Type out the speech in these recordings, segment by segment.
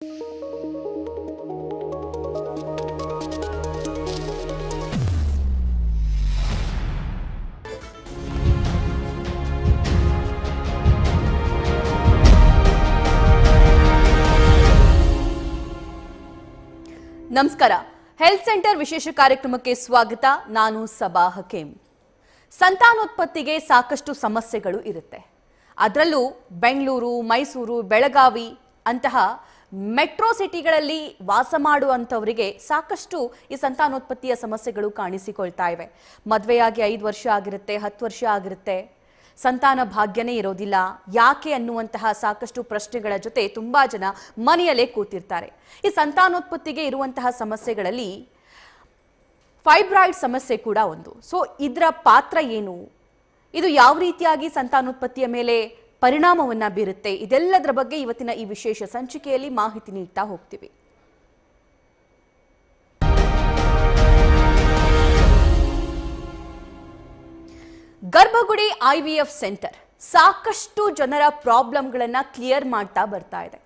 ನಮಸ್ಕಾರ. Health centre ವಿಶೇಷ ಕಾರ್ಯಕ್ರಮಕ್ಕೆ ಸ್ವಾಗತ. ನಾನು ಸಬಾ ಹಕೀಂ. ಸಂತಾನೋತ್ಪತ್ತಿಗೆ ಸಾಕಷ್ಟು ಸಮಸ್ಯೆಗಳು ಇರುತ್ತೆ. ಅದರಲ್ಲೂ ಬೆಂಗಳೂರು, ಮೈಸೂರು, ಬೆಳಗಾವಿ ಅಂತಹ ಮೆಟ್ರೋ ಸಿಟಿಗಳಲ್ಲಿ ವಾಸ ಮಾಡುವಂಥವರಿಗೆ ಸಾಕಷ್ಟು ಈ ಸಂತಾನೋತ್ಪತ್ತಿಯ ಸಮಸ್ಯೆಗಳು ಕಾಣಿಸಿಕೊಳ್ತಾ ಇವೆ. ಮದುವೆಯಾಗಿ ಐದು ವರ್ಷ ಆಗಿರುತ್ತೆ, ಹತ್ತು ವರ್ಷ ಆಗಿರುತ್ತೆ. ಸಂತಾನ ಭಾಗ್ಯನೇ ಇರೋದಿಲ್ಲ. ಯಾಕೆ ಅನ್ನುವಂತಹ ಸಾಕಷ್ಟು ಪ್ರಶ್ನೆಗಳ ಜೊತೆ ತುಂಬ ಜನ ಮನೆಯಲ್ಲೇ ಕೂತಿರ್ತಾರೆ. ಈ ಸಂತಾನೋತ್ಪತ್ತಿಗೆ ಇರುವಂತಹ ಸಮಸ್ಯೆಗಳಲ್ಲಿ ಫೈಬ್ರಾಯ್ಡ್ ಸಮಸ್ಯೆ ಕೂಡ ಒಂದು. ಸೊ ಇದರ ಪಾತ್ರ ಏನು? ಇದು ಯಾವ ರೀತಿಯಾಗಿ ಸಂತಾನೋತ್ಪತ್ತಿಯ ಮೇಲೆ ಪರಿಣಾಮವನ್ನ ಬೀರುತ್ತೆ. ಇದೆಲ್ಲದರ ಬಗ್ಗೆ ಇವತ್ತಿನ ಈ ವಿಶೇಷ ಸಂಚಿಕೆಯಲ್ಲಿ ಮಾಹಿತಿ ನೀಡ್ತಾ ಹೋಗ್ತೀವಿ. ಗರ್ಭಗುಡಿ ಐವಿಎಫ್ ಸೆಂಟರ್ ಸಾಕಷ್ಟು ಜನರ ಪ್ರಾಬ್ಲಮ್ಗಳನ್ನ ಕ್ಲಿಯರ್ ಮಾಡ್ತಾ ಬರ್ತಾ ಇದೆ.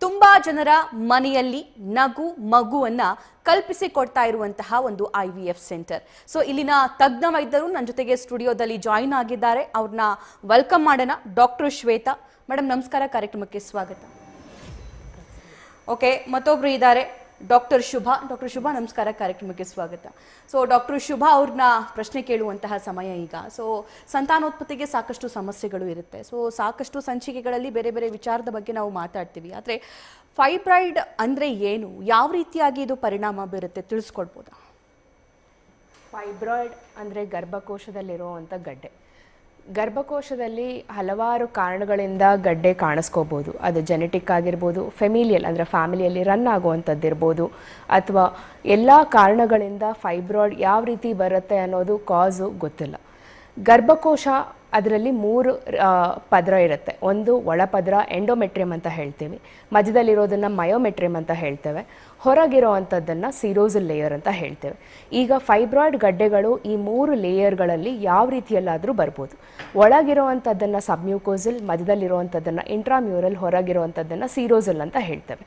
ತುಂಬಾ ಜನರ ಮನೆಯಲ್ಲಿ ನಗು ಮಗುವನ್ನ ಕಲ್ಪಿಸಿಕೊಡ್ತಾ ಇರುವಂತಹ ಒಂದು I V F center so ಇಲ್ಲಿನ ತಜ್ಞ ವೈದ್ಯರು ನನ್ನ ಜೊತೆಗೆ ಸ್ಟುಡಿಯೋದಲ್ಲಿ ಜಾಯಿನ್ ಆಗಿದ್ದಾರೆ. ಅವ್ರನ್ನ ವೆಲ್ಕಮ್ ಮಾಡೋಣ. ಡಾಕ್ಟರ್ ಶ್ವೇತಾ. ಮೇಡಮ್ ನಮಸ್ಕಾರ. ಕಾರ್ಯಕ್ರಮಕ್ಕೆ ಸ್ವಾಗತ. ಓಕೆ ಮತ್ತೊಬ್ರು ಇದ್ದಾರೆ. ಡಾಕ್ಟರ್ ಶುಭಾ ಡಾಕ್ಟರ್ ಶುಭಾ, ನಮಸ್ಕಾರ, ಕಾರ್ಯಕ್ರಮಕ್ಕೆ ಸ್ವಾಗತ. ಸೊ ಡಾಕ್ಟರ್ ಶುಭಾ ಅವ್ರನ್ನ ಪ್ರಶ್ನೆ ಕೇಳುವಂತಹ ಸಮಯ ಈಗ. ಸೊ ಸಂತಾನೋತ್ಪತ್ತಿಗೆ ಸಾಕಷ್ಟು ಸಮಸ್ಯೆಗಳು ಇರುತ್ತೆ. ಸೊ ಸಾಕಷ್ಟು ಸಂಚಿಕೆಗಳಲ್ಲಿ ಬೇರೆ ಬೇರೆ ವಿಚಾರದ ಬಗ್ಗೆ ನಾವು ಮಾತಾಡ್ತೀವಿ. ಆದರೆ ಫೈಬ್ರಾಯ್ಡ್ ಅಂದರೆ ಏನು? ಯಾವ ರೀತಿಯಾಗಿ ಇದು ಪರಿಣಾಮ ಬೀರುತ್ತೆ? ತಿಳಿಸ್ಕೊಡ್ಬೋದಾ? ಫೈಬ್ರಾಯ್ಡ್ ಅಂದರೆ ಗರ್ಭಕೋಶದಲ್ಲಿರುವಂಥ ಗಡ್ಡೆ. ಗರ್ಭಕೋಶದಲ್ಲಿ ಹಲವಾರು ಕಾರಣಗಳಿಂದ ಗಡ್ಡೆ ಕಾಣಿಸ್ಕೋಬೋದು. ಅದು ಜೆನೆಟಿಕ್ ಆಗಿರ್ಬೋದು ಫೆಮಿಲಿಯಲ್ ಅಂದರೆ ಫ್ಯಾಮಿಲಿಯಲ್ಲಿ ರನ್ ಆಗುವಂಥದ್ದಿರ್ಬೋದು, ಅಥವಾ ಎಲ್ಲ ಕಾರಣಗಳಿಂದ ಫೈಬ್ರಾಯ್ಡ್ ಯಾವ ರೀತಿ ಬರುತ್ತೆ ಅನ್ನೋದು ಕಾಸು ಗೊತ್ತಿಲ್ಲ. ಗರ್ಭಕೋಶ ಅದರಲ್ಲಿ ಮೂರು ಪದರ ಇರುತ್ತೆ. ಒಂದು ಒಳಪದರ ಎಂಡೋಮೆಟ್ರಿಯಮ್ ಅಂತ ಹೇಳ್ತೀವಿ. ಮಧ್ಯದಲ್ಲಿರೋದನ್ನು ಮಯೋಮೆಟ್ರಿಯಮ್ ಅಂತ ಹೇಳ್ತೇವೆ. ಹೊರಗಿರೋ ಅಂಥದ್ದನ್ನು ಸಿರೋಸಲ್ ಲೇಯರ್ ಅಂತ ಹೇಳ್ತೇವೆ. ಈಗ ಫೈಬ್ರಾಯ್ಡ್ ಗಡ್ಡೆಗಳು ಈ ಮೂರು ಲೇಯರ್ಗಳಲ್ಲಿ ಯಾವ ರೀತಿಯಲ್ಲಾದರೂ ಬರ್ಬೋದು. ಒಳಗಿರುವಂಥದ್ದನ್ನು ಸಬ್ಮ್ಯೂಕೋಸಲ್ ಮಧ್ಯದಲ್ಲಿರುವಂಥದ್ದನ್ನು ಇಂಟ್ರಾಮ್ಯೂರಲ್ ಹೊರಗಿರುವಂಥದ್ದನ್ನು ಸಿರೋಸಲ್ ಅಂತ ಹೇಳ್ತೇವೆ.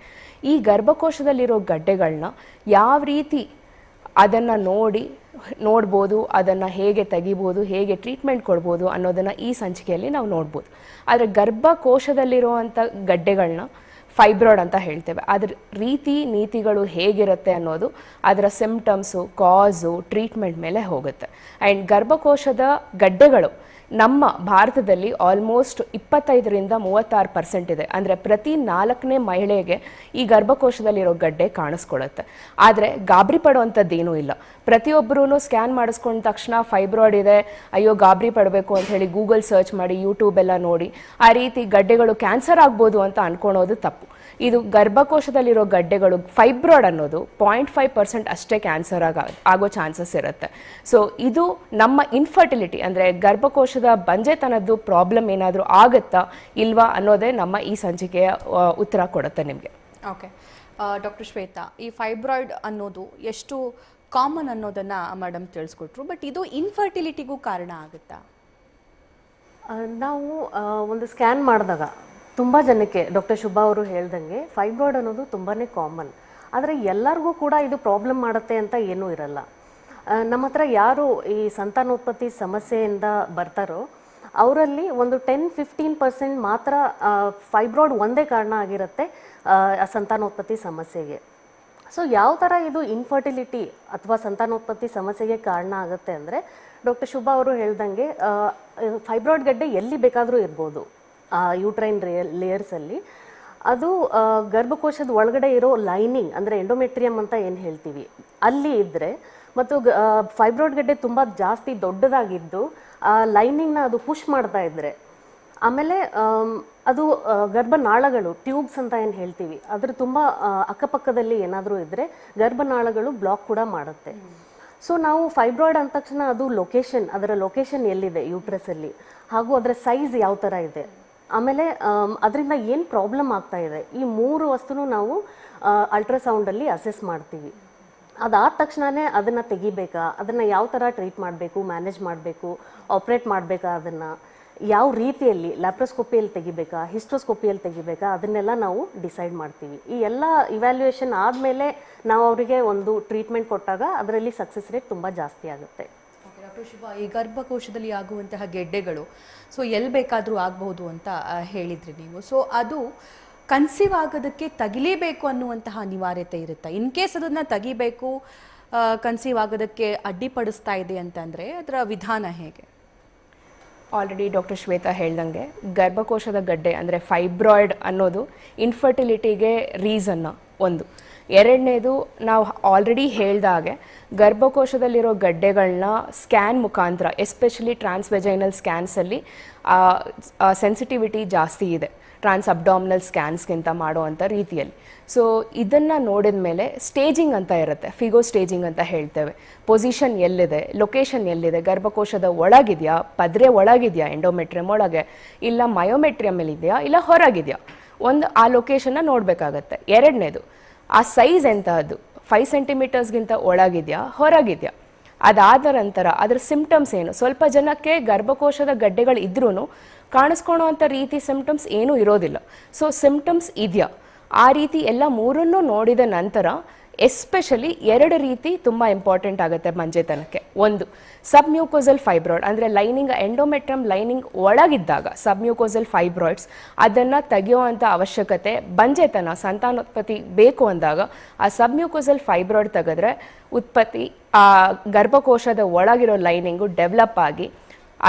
ಈ ಗರ್ಭಕೋಶದಲ್ಲಿರೋ ಗಡ್ಡೆಗಳನ್ನ ಯಾವ ರೀತಿ ಅದನ್ನು ನೋಡಿ, ನೋಡ್ಬೋದು, ಅದನ್ನು ಹೇಗೆ ತೆಗಿಬೋದು, ಹೇಗೆ ಟ್ರೀಟ್ಮೆಂಟ್ ಕೊಡ್ಬೋದು ಅನ್ನೋದನ್ನು ಈ ಸಂಚಿಕೆಯಲ್ಲಿ ನಾವು ನೋಡ್ಬೋದು. ಆದರೆ ಗರ್ಭಕೋಶದಲ್ಲಿರುವಂಥ ಗಡ್ಡೆಗಳನ್ನ ಫೈಬ್ರಾಯ್ಡ್ ಅಂತ ಹೇಳ್ತೇವೆ. ಅದ್ರ ರೀತಿ ನೀತಿಗಳು ಹೇಗಿರುತ್ತೆ ಅನ್ನೋದು ಅದರ ಸಿಂಪ್ಟಮ್ಸು ಕಾಸು ಟ್ರೀಟ್ಮೆಂಟ್ ಮೇಲೆ ಹೋಗುತ್ತೆ. ಆ್ಯಂಡ್ ಗರ್ಭಕೋಶದ ಗಡ್ಡೆಗಳು ನಮ್ಮ ಭಾರತದಲ್ಲಿ ಆಲ್ಮೋಸ್ಟ್ ಇಪ್ಪತ್ತೈದರಿಂದ ಮೂವತ್ತಾರು ಪರ್ಸೆಂಟ್ ಇದೆ. ಅಂದರೆ ಪ್ರತಿ ನಾಲ್ಕನೇ ಮಹಿಳೆಗೆ ಈ ಗರ್ಭಕೋಶದಲ್ಲಿರೋ ಗಡ್ಡೆ ಕಾಣಿಸ್ಕೊಳ್ಳುತ್ತೆ. ಆದರೆ ಗಾಬರಿ ಪಡುವಂಥದ್ದೇನೂ ಇಲ್ಲ. ಪ್ರತಿಯೊಬ್ಬರೂ ಸ್ಕ್ಯಾನ್ ಮಾಡಿಸ್ಕೊಂಡ ತಕ್ಷಣ ಫೈಬ್ರಾಯ್ಡ್ ಇದೆ, ಅಯ್ಯೋ ಗಾಬರಿ ಪಡಬೇಕು ಅಂತ ಹೇಳಿ ಗೂಗಲ್ ಸರ್ಚ್ ಮಾಡಿ ಯೂಟ್ಯೂಬ್ ಎಲ್ಲ ನೋಡಿ, ಆ ರೀತಿ ಗಡ್ಡೆಗಳು ಕ್ಯಾನ್ಸರ್ ಆಗ್ಬೋದು ಅಂತ ಅನ್ಕೊಳೋದು ತಪ್ಪು. ಇದು ಗರ್ಭಕೋಶದಲ್ಲಿರೋ ಗಡ್ಡೆಗಳು ಫೈಬ್ರಾಯ್ಡ್ ಅನ್ನೋದು ಪಾಯಿಂಟ್ ಫೈವ್ ಪರ್ಸೆಂಟ್ ಅಷ್ಟೇ ಕ್ಯಾನ್ಸರ್ ಆಗ ಆಗೋ ಚಾನ್ಸಸ್ ಇರುತ್ತೆ. ಸೊ ಇದು ನಮ್ಮ ಇನ್ಫರ್ಟಿಲಿಟಿ ಅಂದರೆ ಗರ್ಭಕೋಶದ ಬಂಜೆತನದ್ದು ಪ್ರಾಬ್ಲಮ್ ಏನಾದರೂ ಆಗುತ್ತಾ ಇಲ್ವಾ ಅನ್ನೋದೇ ನಮ್ಮ ಈ ಸಂಚಿಕೆಯ ಉತ್ತರ ಕೊಡುತ್ತೆ ನಿಮಗೆ. ಓಕೆ ಡಾಕ್ಟರ್ ಶ್ವೇತಾ ಈ ಫೈಬ್ರಾಯ್ಡ್ ಅನ್ನೋದು ಎಷ್ಟು ಕಾಮನ್ ಅನ್ನೋದನ್ನ ಮೇಡಮ್ ತಿಳಿಸ್ಕೊಟ್ರು ಬಟ್ ಇದು ಇನ್ಫರ್ಟಿಲಿಟಿಗೂ ಕಾರಣ ಆಗುತ್ತಾ? ನಾವು ಒಂದು ಸ್ಕ್ಯಾನ್ ಮಾಡಿದಾಗ ತುಂಬ ಜನಕ್ಕೆ ಡಾಕ್ಟರ್ ಶುಭಾ ಅವರು ಹೇಳ್ದಂಗೆ ಫೈಬ್ರಾಯ್ಡ್ ಅನ್ನೋದು ತುಂಬಾ ಕಾಮನ್ ಆದರೆ ಎಲ್ಲರಿಗೂ ಕೂಡ ಇದು ಪ್ರಾಬ್ಲಮ್ ಮಾಡುತ್ತೆ ಅಂತ ಏನೂ ಇರಲ್ಲ. ನಮ್ಮ ಹತ್ರ ಯಾರು ಈ ಸಂತಾನೋತ್ಪತ್ತಿ ಸಮಸ್ಯೆಯಿಂದ ಬರ್ತಾರೋ, ಅವರಲ್ಲಿ ಒಂದು ಟೆನ್ ಫಿಫ್ಟೀನ್ ಪರ್ಸೆಂಟ್ ಮಾತ್ರ ಫೈಬ್ರಾಯ್ಡ್ ಒಂದೇ ಕಾರಣ ಆಗಿರುತ್ತೆ ಸಂತಾನೋತ್ಪತ್ತಿ ಸಮಸ್ಯೆಗೆ. ಸೊ ಯಾವ ಥರ ಇದು ಇನ್ಫರ್ಟಿಲಿಟಿ ಅಥವಾ ಸಂತಾನೋತ್ಪತ್ತಿ ಸಮಸ್ಯೆಗೆ ಕಾರಣ ಆಗುತ್ತೆ ಅಂದರೆ ಡಾಕ್ಟರ್ ಶುಭಾ ಅವರು ಹೇಳ್ದಂಗೆ ಫೈಬ್ರಾಯ್ಡ್ ಗಡ್ಡೆ ಎಲ್ಲಿ ಬೇಕಾದರೂ ಇರ್ಬೋದು. ಯೂಟ್ರೈನ್ ಲೇಯರ್ಸಲ್ಲಿ ಅದು ಗರ್ಭಕೋಶದ ಒಳಗಡೆ ಇರೋ ಲೈನಿಂಗ್ ಅಂದರೆ ಎಂಡೋಮೆಟ್ರಿಯಮ್ ಅಂತ ಏನು ಹೇಳ್ತೀವಿ, ಅಲ್ಲಿ ಇದ್ದರೆ ಮತ್ತು ಫೈಬ್ರಾಯ್ಡ್ ಗಡ್ಡೆ ತುಂಬ ಜಾಸ್ತಿ ದೊಡ್ಡದಾಗಿದ್ದು, ಆ ಲೈನಿಂಗ್ನ ಅದು ಪುಷ್ ಮಾಡ್ತಾ ಇದ್ದರೆ ಆಮೇಲೆ ಅದು ಗರ್ಭನಾಳಗಳು ಟ್ಯೂಬ್ಸ್ ಅಂತ ಏನು ಹೇಳ್ತೀವಿ, ಅದ್ರ ತುಂಬ ಅಕ್ಕಪಕ್ಕದಲ್ಲಿ ಏನಾದರೂ ಇದ್ದರೆ ಗರ್ಭನಾಳಗಳು ಬ್ಲಾಕ್ ಕೂಡ ಮಾಡುತ್ತೆ. ಸೊ ನಾವು ಫೈಬ್ರಾಯ್ಡ್ ಅಂದ ತಕ್ಷಣ ಅದು ಲೊಕೇಶನ್ ಅದರ ಲೊಕೇಶನ್ ಎಲ್ಲಿದೆ ಯೂಟ್ರಸಲ್ಲಿ ಹಾಗೂ ಅದರ ಸೈಜ್ ಯಾವ ಥರ ಇದೆ. ಆಮೇಲೆ ಅದರಿಂದ ಏನು ಪ್ರಾಬ್ಲಮ್ ಆಗ್ತಾ ಇದೆ? ಈ ಮೂರು ವಸ್ತುನೂ ನಾವು ಅಲ್ಟ್ರಾಸೌಂಡಲ್ಲಿ ಅಸೆಸ್ ಮಾಡ್ತೀವಿ. ಅದಾದ ತಕ್ಷಣವೇ ಅದನ್ನು ತೆಗಿಬೇಕಾ? ಅದನ್ನು ಯಾವ ಥರ ಟ್ರೀಟ್ ಮಾಡಬೇಕು? ಮ್ಯಾನೇಜ್ ಮಾಡಬೇಕು? ಆಪ್ರೇಟ್ ಮಾಡಬೇಕಾ ಅದನ್ನು? ಯಾವ ರೀತಿಯಲ್ಲಿ? ಲ್ಯಾಪ್ರೋಸ್ಕೋಪಿಯಲ್ಲಿ ತೆಗಿಬೇಕಾ? ಹಿಸ್ಟ್ರೋಸ್ಕೋಪಿಯಲ್ಲಿ ತೆಗಿಬೇಕಾ? ಅದನ್ನೆಲ್ಲ ನಾವು ಡಿಸೈಡ್ ಮಾಡ್ತೀವಿ. ಈ ಎಲ್ಲ ಇವ್ಯಾಲ್ಯೂಯೇಷನ್ ಆದಮೇಲೆ ನಾವು ಅವರಿಗೆ ಒಂದು ಟ್ರೀಟ್ಮೆಂಟ್ ಕೊಟ್ಟಾಗ ಅದರಲ್ಲಿ ಸಕ್ಸಸ್ ರೇಟ್ ತುಂಬ ಜಾಸ್ತಿ ಆಗುತ್ತೆ. ಡಾಕ್ಟರ್ ಶಿವ, ಈ ಗರ್ಭಕೋಶದಲ್ಲಿ ಆಗುವಂತಹ ಗೆಡ್ಡೆಗಳು. ಸೊ, ಎಲ್ಲಿ ಬೇಕಾದರೂ ಆಗಬಹುದು ಅಂತ ಹೇಳಿದ್ರಿ ನೀವು. ಸೊ, ಅದು ಕನ್ಸೀವ್ ಆಗೋದಕ್ಕೆ ತಗಿಲೇಬೇಕು ಅನ್ನುವಂತಹ ಅನಿವಾರ್ಯತೆ ಇರುತ್ತೆ. ಇನ್ ಕೇಸ್ ಅದನ್ನ ತೆಗಿಬೇಕು ಕನ್ಸೀವ್ ಆಗೋದಕ್ಕೆ ಅಡ್ಡಿಪಡಿಸ್ತಾ ಇದೆ ಅಂತಂದ್ರೆ ಅದರ ವಿಧಾನ ಹೇಗೆ? ಆಲ್ರೆಡಿ ಡಾಕ್ಟರ್ ಶ್ವೇತಾ ಹೇಳ್ದಂಗೆ ಗರ್ಭಕೋಶದ ಗಡ್ಡೆ ಅಂದರೆ ಫೈಬ್ರಾಯ್ಡ್ ಅನ್ನೋದು ಇನ್ಫರ್ಟಿಲಿಟಿಗೆ ರೀಸನ್ ಒಂದು. ಎರಡನೇದು ನಾವು ಆಲ್ರೆಡಿ ಹೇಳ್ದಾಗೆ ಗರ್ಭಕೋಶದಲ್ಲಿರೋ ಗಡ್ಡೆಗಳನ್ನ ಸ್ಕ್ಯಾನ್ ಮುಖಾಂತರ ಎಸ್ಪೆಷಲಿ ಟ್ರಾನ್ಸ್ವೆಜೈನಲ್ ಸ್ಕ್ಯಾನ್ಸಲ್ಲಿ ಸೆನ್ಸಿಟಿವಿಟಿ ಜಾಸ್ತಿ ಇದೆ. ಟ್ರಾನ್ಸ್ ಅಬ್ಡಾಮಿನಲ್ ಸ್ಕ್ಯಾನ್ಸ್ಗಿಂತ ಮಾಡುವಂಥ ರೀತಿಯಲ್ಲಿ. ಸೊ ಇದನ್ನು ನೋಡಿದ ಮೇಲೆ ಸ್ಟೇಜಿಂಗ್ ಅಂತ ಇರುತ್ತೆ ಫಿಗೋ ಸ್ಟೇಜಿಂಗ್ ಅಂತ ಹೇಳ್ತೇವೆ. ಪೊಸಿಷನ್ ಎಲ್ಲಿದೆ ಲೊಕೇಶನ್ ಎಲ್ಲಿದೆ, ಗರ್ಭಕೋಶದ ಒಳಗಿದೆಯಾ, ಪದ್ರೆ ಒಳಗಿದೆಯಾ ಎಂಡೋಮೆಟ್ರಿಯಮ್ ಒಳಗೆ, ಇಲ್ಲ ಮಯೋಮೆಟ್ರಿಯಮ್ ಇದೆಯಾ ಇಲ್ಲ ಹೊರಗಿದೆಯಾ? ಒಂದು ಆ ಲೊಕೇಶನ್ನ ನೋಡಬೇಕಾಗತ್ತೆ. ಎರಡನೇದು ಆ ಸೈಜ್ ಅದು? ಫೈವ್ ಸೆಂಟಿಮೀಟರ್ಸ್ಗಿಂತ ಒಳಗಿದೆಯಾ? ಹೊರಗಿದೆಯಾ? ಅದಾದ ನಂತರ ಅದರ ಸಿಂಪ್ಟಮ್ಸ್ ಏನು? ಸ್ವಲ್ಪ ಜನಕ್ಕೆ ಗರ್ಭಕೋಶದ ಗಡ್ಡೆಗಳು ಇದ್ರೂ ಕಾಣಿಸ್ಕೊಳ್ಳುವಂಥ ರೀತಿ ಸಿಂಪ್ಟಮ್ಸ್ ಏನೂ ಇರೋದಿಲ್ಲ. ಸೊ ಸಿಂಪ್ಟಮ್ಸ್ ಇದೆಯಾ? ಆ ರೀತಿ ಎಲ್ಲ ಮೂರನ್ನು ನೋಡಿದ ನಂತರ ಎಸ್ಪೆಷಲಿ ಎರಡು ರೀತಿ ತುಂಬ ಇಂಪಾರ್ಟೆಂಟ್ ಆಗುತ್ತೆ ಮಂಜೆತನಕ್ಕೆ. ಒಂದು ಸಬ್ ಮ್ಯೂಕೋಸಲ್ ಫೈಬ್ರಾಯ್ಡ್ ಅಂದರೆ ಲೈನಿಂಗ್ ಎಂಡೋಮೆಟ್ರಮ್ ಲೈನಿಂಗ್ ಒಳಗಿದ್ದಾಗ ಸಬ್ ಮ್ಯೂಕೋಸಲ್ ಫೈಬ್ರಾಯ್ಡ್ಸ್ ಅದನ್ನು ತೆಗೆಯುವಂಥ ಅವಶ್ಯಕತೆ, ಬಂಜೆತನ, ಸಂತಾನೋತ್ಪತ್ತಿ ಬೇಕು ಅಂದಾಗ ಆ ಸಬ್ ಮ್ಯೂಕೋಸಲ್ ಫೈಬ್ರಾಯ್ಡ್ ತೆಗೆದ್ರೆ ಉತ್ಪತ್ತಿ, ಆ ಗರ್ಭಕೋಶದ ಒಳಗಿರೋ ಲೈನಿಂಗು ಡೆವಲಪ್ ಆಗಿ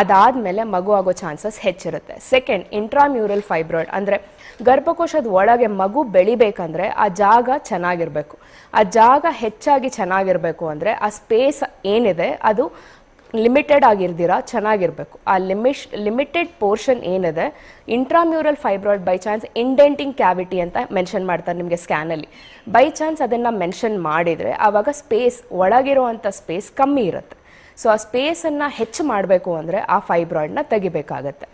ಅದಾದಮೇಲೆ ಮಗು ಆಗೋ ಚಾನ್ಸಸ್ ಹೆಚ್ಚಿರುತ್ತೆ. ಸೆಕೆಂಡ್ ಇಂಟ್ರಾಮ್ಯೂರಲ್ ಫೈಬ್ರಾಯ್ಡ್ ಅಂದರೆ ಗರ್ಭಕೋಶದ ಒಳಗೆ ಮಗು ಬೆಳಿಬೇಕಂದ್ರೆ ಆ ಜಾಗ ಚೆನ್ನಾಗಿರಬೇಕು. ಆ ಜಾಗ ಹೆಚ್ಚಾಗಿ ಚೆನ್ನಾಗಿರಬೇಕು ಅಂದರೆ ಆ ಸ್ಪೇಸ್ ಏನಿದೆ, ಅದು ಲಿಮಿಟೆಡ್ ಆಗಿರ್ದಿರ ಚೆನ್ನಾಗಿರಬೇಕು. ಆ ಲಿಮಿಟ್ ಲಿಮಿಟೆಡ್ ಪೋರ್ಷನ್ ಏನಿದೆ intramural fibroid by chance indenting cavity ಅಂತ ಮೆನ್ಷನ್ ಮಾಡ್ತಾರೆ ನಿಮಗೆ ಸ್ಕ್ಯಾನಲ್ಲಿ ಬೈ ಚಾನ್ಸ್ ಅದನ್ನು ಮೆನ್ಷನ್ ಮಾಡಿದರೆ ಆವಾಗ ಸ್ಪೇಸ್ ಒಳಗಿರುವಂಥ ಸ್ಪೇಸ್ ಕಮ್ಮಿ ಇರುತ್ತೆ. ಸೊ ಆ ಸ್ಪೇಸನ್ನು ಹೆಚ್ಚು ಮಾಡಬೇಕು ಅಂದರೆ ಆ ಫೈಬ್ರಾಯ್ಡ್ನ ತೆಗಿಬೇಕಾಗತ್ತೆ.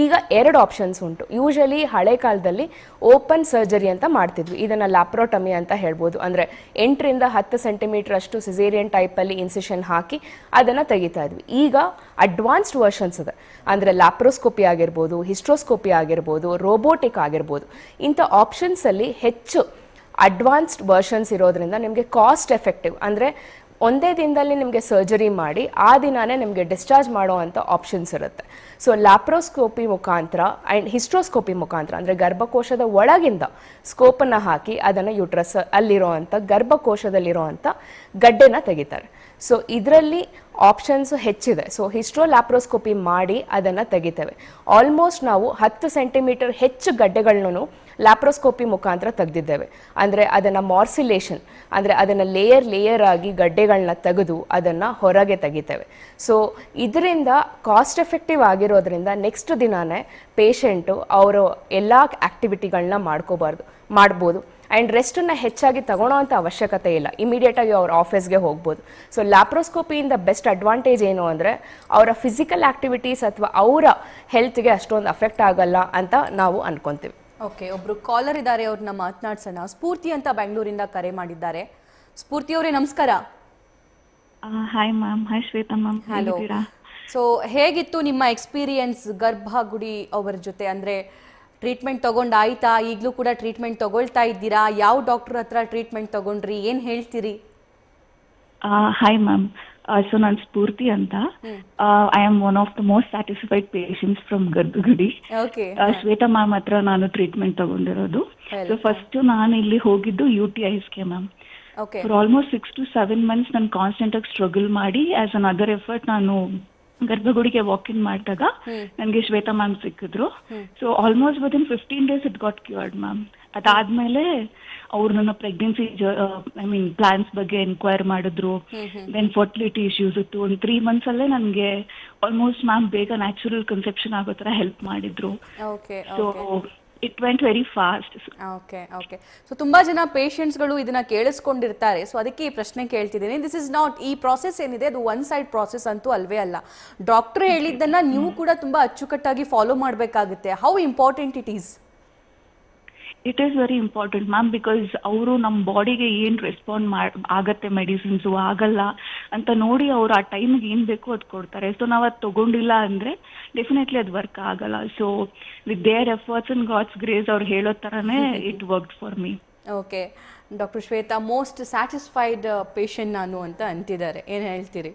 ಈಗ ಎರಡು ಆಪ್ಷನ್ಸ್ ಉಂಟು. ಯೂಶಲಿ ಹಳೆ ಕಾಲದಲ್ಲಿ ಓಪನ್ ಸರ್ಜರಿ ಅಂತ ಮಾಡ್ತಿದ್ವಿ. ಇದನ್ನು ಲ್ಯಾಪ್ರೋಟಮಿ ಅಂತ ಹೇಳ್ಬೋದು. ಅಂದರೆ ಎಂಟರಿಂದ ಹತ್ತು ಸೆಂಟಿಮೀಟರ್ ಅಷ್ಟು ಸಿಸೇರಿಯನ್ ಟೈಪಲ್ಲಿ ಇನ್ಸಿಷನ್ ಹಾಕಿ ಅದನ್ನು ತೆಗಿತಾ ಇದ್ವಿ. ಈಗ ಅಡ್ವಾನ್ಸ್ಡ್ ವರ್ಷನ್ಸ್ ಇದೆ. ಅಂದರೆ ಲ್ಯಾಪ್ರೋಸ್ಕೋಪಿ ಆಗಿರ್ಬೋದು ಹಿಸ್ಟ್ರೋಸ್ಕೋಪಿ ಆಗಿರ್ಬೋದು ರೋಬೋಟಿಕ್ ಆಗಿರ್ಬೋದು. ಇಂಥ ಆಪ್ಷನ್ಸಲ್ಲಿ ಹೆಚ್ಚು ಅಡ್ವಾನ್ಸ್ಡ್ ವರ್ಷನ್ಸ್ ಇರೋದ್ರಿಂದ ನಿಮಗೆ ಕಾಸ್ಟ್ ಎಫೆಕ್ಟಿವ್ ಅಂದರೆ ಒಂದೇ ದಿನದಲ್ಲಿ ನಿಮಗೆ ಸರ್ಜರಿ ಮಾಡಿ, ಆ ದಿನಾನೇ ನಿಮಗೆ ಡಿಸ್ಚಾರ್ಜ್ ಮಾಡುವಂಥ ಆಪ್ಷನ್ಸ್ ಇರುತ್ತೆ. ಸೊ ಲ್ಯಾಪ್ರೋಸ್ಕೋಪಿ ಮುಖಾಂತರ ಆ್ಯಂಡ್ ಹಿಸ್ಟ್ರೋಸ್ಕೋಪಿ ಮುಖಾಂತರ, ಅಂದರೆ ಗರ್ಭಕೋಶದ ಒಳಗಿಂದ ಸ್ಕೋಪನ್ನು ಹಾಕಿ ಅದನ್ನು ಯುಟ್ರಸ್ ಅಲ್ಲಿರೋವಂಥ ಗರ್ಭಕೋಶದಲ್ಲಿರೋವಂಥ ಗಡ್ಡೆನ ತೆಗಿತಾರೆ. ಸೊ ಇದರಲ್ಲಿ ಆಪ್ಷನ್ಸ್ ಹೆಚ್ಚಿದೆ. ಸೊ ಹಿಸ್ಟ್ರೋ ಲ್ಯಾಪ್ರೋಸ್ಕೋಪಿ ಮಾಡಿ ಅದನ್ನು ತೆಗಿತೇವೆ. ಆಲ್ಮೋಸ್ಟ್ ನಾವು ಹತ್ತು ಸೆಂಟಿಮೀಟರ್ ಹೆಚ್ಚು ಗಡ್ಡೆಗಳನ್ನು ಲ್ಯಾಪ್ರೋಸ್ಕೋಪಿ ಮುಖಾಂತರ ತೆಗೆದಿದ್ದೇವೆ. ಅಂದರೆ ಅದನ್ನು ಮಾರ್ಸಿಲೇಷನ್ ಅಂದರೆ ಅದನ್ನು ಲೇಯರ್ ಲೇಯರ್ ಆಗಿ ಗಡ್ಡೆಗಳನ್ನ ತೆಗೆದು ಅದನ್ನು ಹೊರಗೆ ತೆಗಿತೇವೆ. ಸೊ ಇದರಿಂದ ಕಾಸ್ಟ್ ಎಫೆಕ್ಟಿವ್ ಆಗಿರೋದ್ರಿಂದ ನೆಕ್ಸ್ಟ್ ದಿನಾನೇ ಪೇಷೆಂಟು ಅವರು ಎಲ್ಲ ಆ್ಯಕ್ಟಿವಿಟಿಗಳನ್ನ ಮಾಡ್ಕೋಬಾರ್ದು, ಮಾಡ್ಬೋದು. ಆ್ಯಂಡ್ ರೆಸ್ಟನ್ನು ಹೆಚ್ಚಾಗಿ ತಗೊಳ್ಳೋವಂಥ ಅವಶ್ಯಕತೆ ಇಲ್ಲ. ಇಮಿಡಿಯೇಟಾಗಿ ಅವ್ರ ಆಫೀಸ್ಗೆ ಹೋಗ್ಬೋದು. ಸೊ ಲ್ಯಾಪ್ರೋಸ್ಕೋಪಿಯಿಂದ ಬೆಸ್ಟ್ ಅಡ್ವಾಂಟೇಜ್ ಏನು ಅಂದರೆ ಅವರ ಫಿಸಿಕಲ್ ಆ್ಯಕ್ಟಿವಿಟೀಸ್ ಅಥವಾ ಅವರ ಹೆಲ್ತ್ಗೆ ಅಷ್ಟೊಂದು ಅಫೆಕ್ಟ್ ಆಗಲ್ಲ ಅಂತ ನಾವು ಅನ್ಕೊತೀವಿ. ಓಕೆ ಒಬ್ರು ಕಾಲರ್ ಇದ್ದಾರೆ ಅವ್ರನ್ನ ಮಾತನಾಡ್ಸೋಣ. ಸ್ಫೂರ್ತಿ ಅಂತ ಬೆಂಗಳೂರಿಂದ ಕರೆ ಮಾಡಿದ್ದಾರೆ. ಸ್ಫೂರ್ತಿ ಅವರೇ ನಮಸ್ಕಾರ. Hi ma'am hi Shweta ma'am hello so ಹೇಗಿತ್ತು ನಿಮ್ಮ ಎಕ್ಸ್ಪೀರಿಯನ್ಸ್ ಗರ್ಭಗುಡಿ ಅವರ ಜೊತೆ? ಅಂದ್ರೆ ಟ್ರೀಟ್ಮೆಂಟ್ ತಗೊಂಡಾಯ್ತಾ? ಈಗಲೂ ಕೂಡ ಟ್ರೀಟ್ಮೆಂಟ್ ತಗೊಳ್ತಾ ಇದ್ದೀರಾ? ಯಾವ ಡಾಕ್ಟರ್ ಹತ್ರ ಟ್ರೀಟ್ಮೆಂಟ್ ತಗೊಂಡ್ರಿ? ಏನ್ ಹೇಳ್ತೀರಿ? ಹಾಯ್ ಮ್ಯಾಮ್ ಸೊ ನಾನು ಸ್ಫೂರ್ತಿ ಅಂತ I am one of the most satisfied patients from Garbhagudi Shweta ma'am ಹತ್ರ ನಾನು ಟ್ರೀಟ್ಮೆಂಟ್ ತಗೊಂಡಿರೋದು. ಸೊ ಫಸ್ಟ್ ನಾನು ಇಲ್ಲಿ ಹೋಗಿದ್ದು U T ಐಸ್ಗೆ ma'am for almost six to seven months ನಾನು ಕಾನ್ಸ್ಟೆಂಟ್ ಆಗಿ ಸ್ಟ್ರಗಲ್ ಮಾಡಿ ಆಸ್ ಅನ್ ಅದರ್ ಎಫರ್ಟ್ ನಾನು ಗರ್ಭಗುಡಿಗೆ ವಾಕ್ ಇನ್ ಮಾಡಿದಾಗ ನನಗೆ ಶ್ವೇತಾ ಮ್ಯಾಮ್ ಸಿಕ್ಕಿದ್ರು. So almost within fifteen days it got cured ma'am ಅದಾದ್ಮೇಲೆ ಅವ್ರು ನನ್ನ ಪ್ರೆಗ್ನೆನ್ಸಿ ಐ ಮೀನ್ ಪ್ಲಾನ್ಸ್ ಬಗ್ಗೆ ಎನ್ಕ್ವೈರ್ ಮಾಡಿದ್ರು. ದೆನ್ ಫರ್ಟಿಲಿಟಿ ಇಶ್ಯೂಸ್ ಇತ್ತು. ಒಂದು ತ್ರೀ ಮಂತ್ಸ್ ಅಲ್ಲೇ ನನಗೆ ಆಲ್ಮೋಸ್ಟ್ ಮ್ಯಾಮ್ ಬೇಗ ನ್ಯಾಚುರಲ್ ಕನ್ಸೆಪ್ಷನ್ ಆಗೋ ತರ ಹೆಲ್ಪ್ ಮಾಡಿದ್ರು. Okay so it went very fast okay okay so ತುಂಬಾ ಜನ ಪೇಷಂಟ್ಸ್ಗಳು ಇದನ್ನ ಕೇಳಿಸ್ಕೊಂಡಿರ್ತಾರೆ. ಸೊ ಅದಕ್ಕೆ ಈ ಪ್ರಶ್ನೆ ಕೇಳ್ತಿದ್ದೀನಿ. ದಿಸ್ ಇಸ್ ನಾಟ್ ಈ ಪ್ರಾಸೆಸ್ ಏನಿದೆ? ಅದು ಒನ್ ಸೈಡ್ ಪ್ರಾಸೆಸ್ ಅಂತೂ ಅಲ್ವೇ ಅಲ್ಲ. ಡಾಕ್ಟರ್ ಹೇಳಿದ್ದನ್ನ ನೀವು ಕೂಡ ತುಂಬಾ ಅಚ್ಚುಕಟ್ಟಾಗಿ ಫಾಲೋ ಮಾಡಬೇಕಾಗುತ್ತೆ. How important it is it is very important ma'am because ಅವರು ನಮ್ಮ ಬಾಡಿಗೆ ಏನು ರೆಸ್ಪಾಂಡ್ ಮಾಡ್ ಆಗತ್ತೆ ಮೆಡಿಸಿನ್ಸು ಆಗಲ್ಲ ಅಂತ ನೋಡಿ ಅವರು ಆ ಟೈಮ್ಗೆ ಏನು ಬೇಕೋ ಅದು ಕೊಡ್ತಾರೆ. ಸೊ ನಾವು ಅದು ತೊಗೊಂಡಿಲ್ಲ ಅಂದರೆ ಡೆಫಿನೆಟ್ಲಿ ಅದು ವರ್ಕ್ ಆಗಲ್ಲ. So with their efforts and god's grace ಅವ್ರು ಹೇಳೋ ಥರನೇ it work for me okay doctor Shweta most satisfied patient ನಾನು ಅಂತ ಅಂತಿದ್ದಾರೆ. ಏನು ಹೇಳ್ತೀರಿ?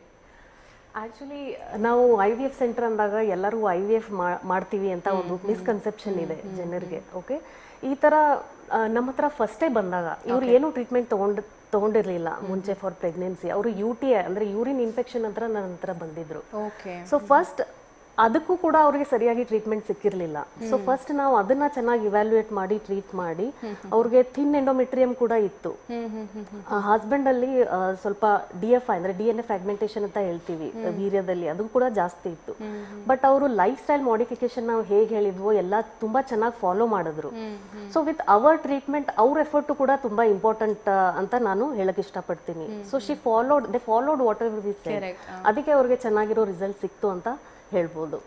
ಆ್ಯಕ್ಚುಲಿ ನಾವು ಐ ವಿ ಎಫ್ ಸೆಂಟರ್ ಅಂದಾಗ ಎಲ್ಲರೂ ಐ ವಿ ಎಫ್ ಮಾಡ್ತೀವಿ ಅಂತ ಒಂದು ಮಿಸ್ಕನ್ಸೆಪ್ಷನ್ ಇದೆ ಜನರಿಗೆ ಓಕೆ ಈ ತರ ನಮ್ಮ ಹತ್ರ ಫಸ್ಟೇ ಬಂದಾಗ ಇವ್ರು ಏನು ಟ್ರೀಟ್ಮೆಂಟ್ ತೊಗೊಂಡು ತಗೊಂಡಿರ್ಲಿಲ್ಲ ಮುಂಚೆ ಫಾರ್ ಪ್ರೆಗ್ನೆನ್ಸಿ ಅವರು ಯು ಟಿ ಐ ಅಂದ್ರೆ ಯೂರಿನ್ ಇನ್ಫೆಕ್ಷನ್ ಹತ್ರ ನನ್ನ ಹತ್ರ ಬಂದಿದ್ರು. ಓಕೆ ಸೊ ಫಸ್ಟ್ ಅದಕ್ಕೂ ಕೂಡ ಅವ್ರಿಗೆ ಸರಿಯಾಗಿ ಟ್ರೀಟ್ಮೆಂಟ್ ಸಿಕ್ಕಿರಲಿಲ್ಲ. ಸೊ ಫಸ್ಟ್ ನಾವು ಅದನ್ನ ಚೆನ್ನಾಗಿ ಇವ್ಯಾಲ್ಯೂಯೇಟ್ ಮಾಡಿ ಟ್ರೀಟ್ ಮಾಡಿ ಅವ್ರಿಗೆ ಥಿನ್ ಎಂಡೋಮೆಟ್ರಿಯಂ ಕೂಡ ಇತ್ತು. ಹಸ್ಬೆಂಡ್ ಅಲ್ಲಿ ಸ್ವಲ್ಪ ಡಿ ಎಫ್ ಐ ಅಂದ್ರೆ ಡಿ ಎನ್ ಎ ಫ್ರಾಗ್ಮೆಂಟೇಶನ್ ಅಂತ ಹೇಳ್ತೀವಿ ವೀರ್ಯದಲ್ಲಿ. ಅದು ಕೂಡ ಜಾಸ್ತಿ ಇತ್ತು. ಬಟ್ ಅವರು ಲೈಫ್ ಸ್ಟೈಲ್ ಮಾಡಿಫಿಕೇಶನ್ ನಾವು ಹೇಗೆ ಹೇಳಿದ್ವೋ ಎಲ್ಲ ತುಂಬಾ ಚೆನ್ನಾಗಿ ಫಾಲೋ ಮಾಡಿದ್ರು. ಸೊ ವಿತ್ ಅವರ್ ಟ್ರೀಟ್ಮೆಂಟ್ ಅವ್ರ ಎಫರ್ಟ್ ಕೂಡ ತುಂಬಾ ಇಂಪಾರ್ಟೆಂಟ್ ಅಂತ ನಾನು ಹೇಳಕ್ ಇಷ್ಟಪಡ್ತೀನಿ. So she followed they followed whatever we ಅದಕ್ಕೆ ಅವ್ರಿಗೆ ಚೆನ್ನಾಗಿರೋ ರಿಸಲ್ಟ್ ಸಿಕ್ತು ಅಂತ ಹೇಳ್ಬೋದು.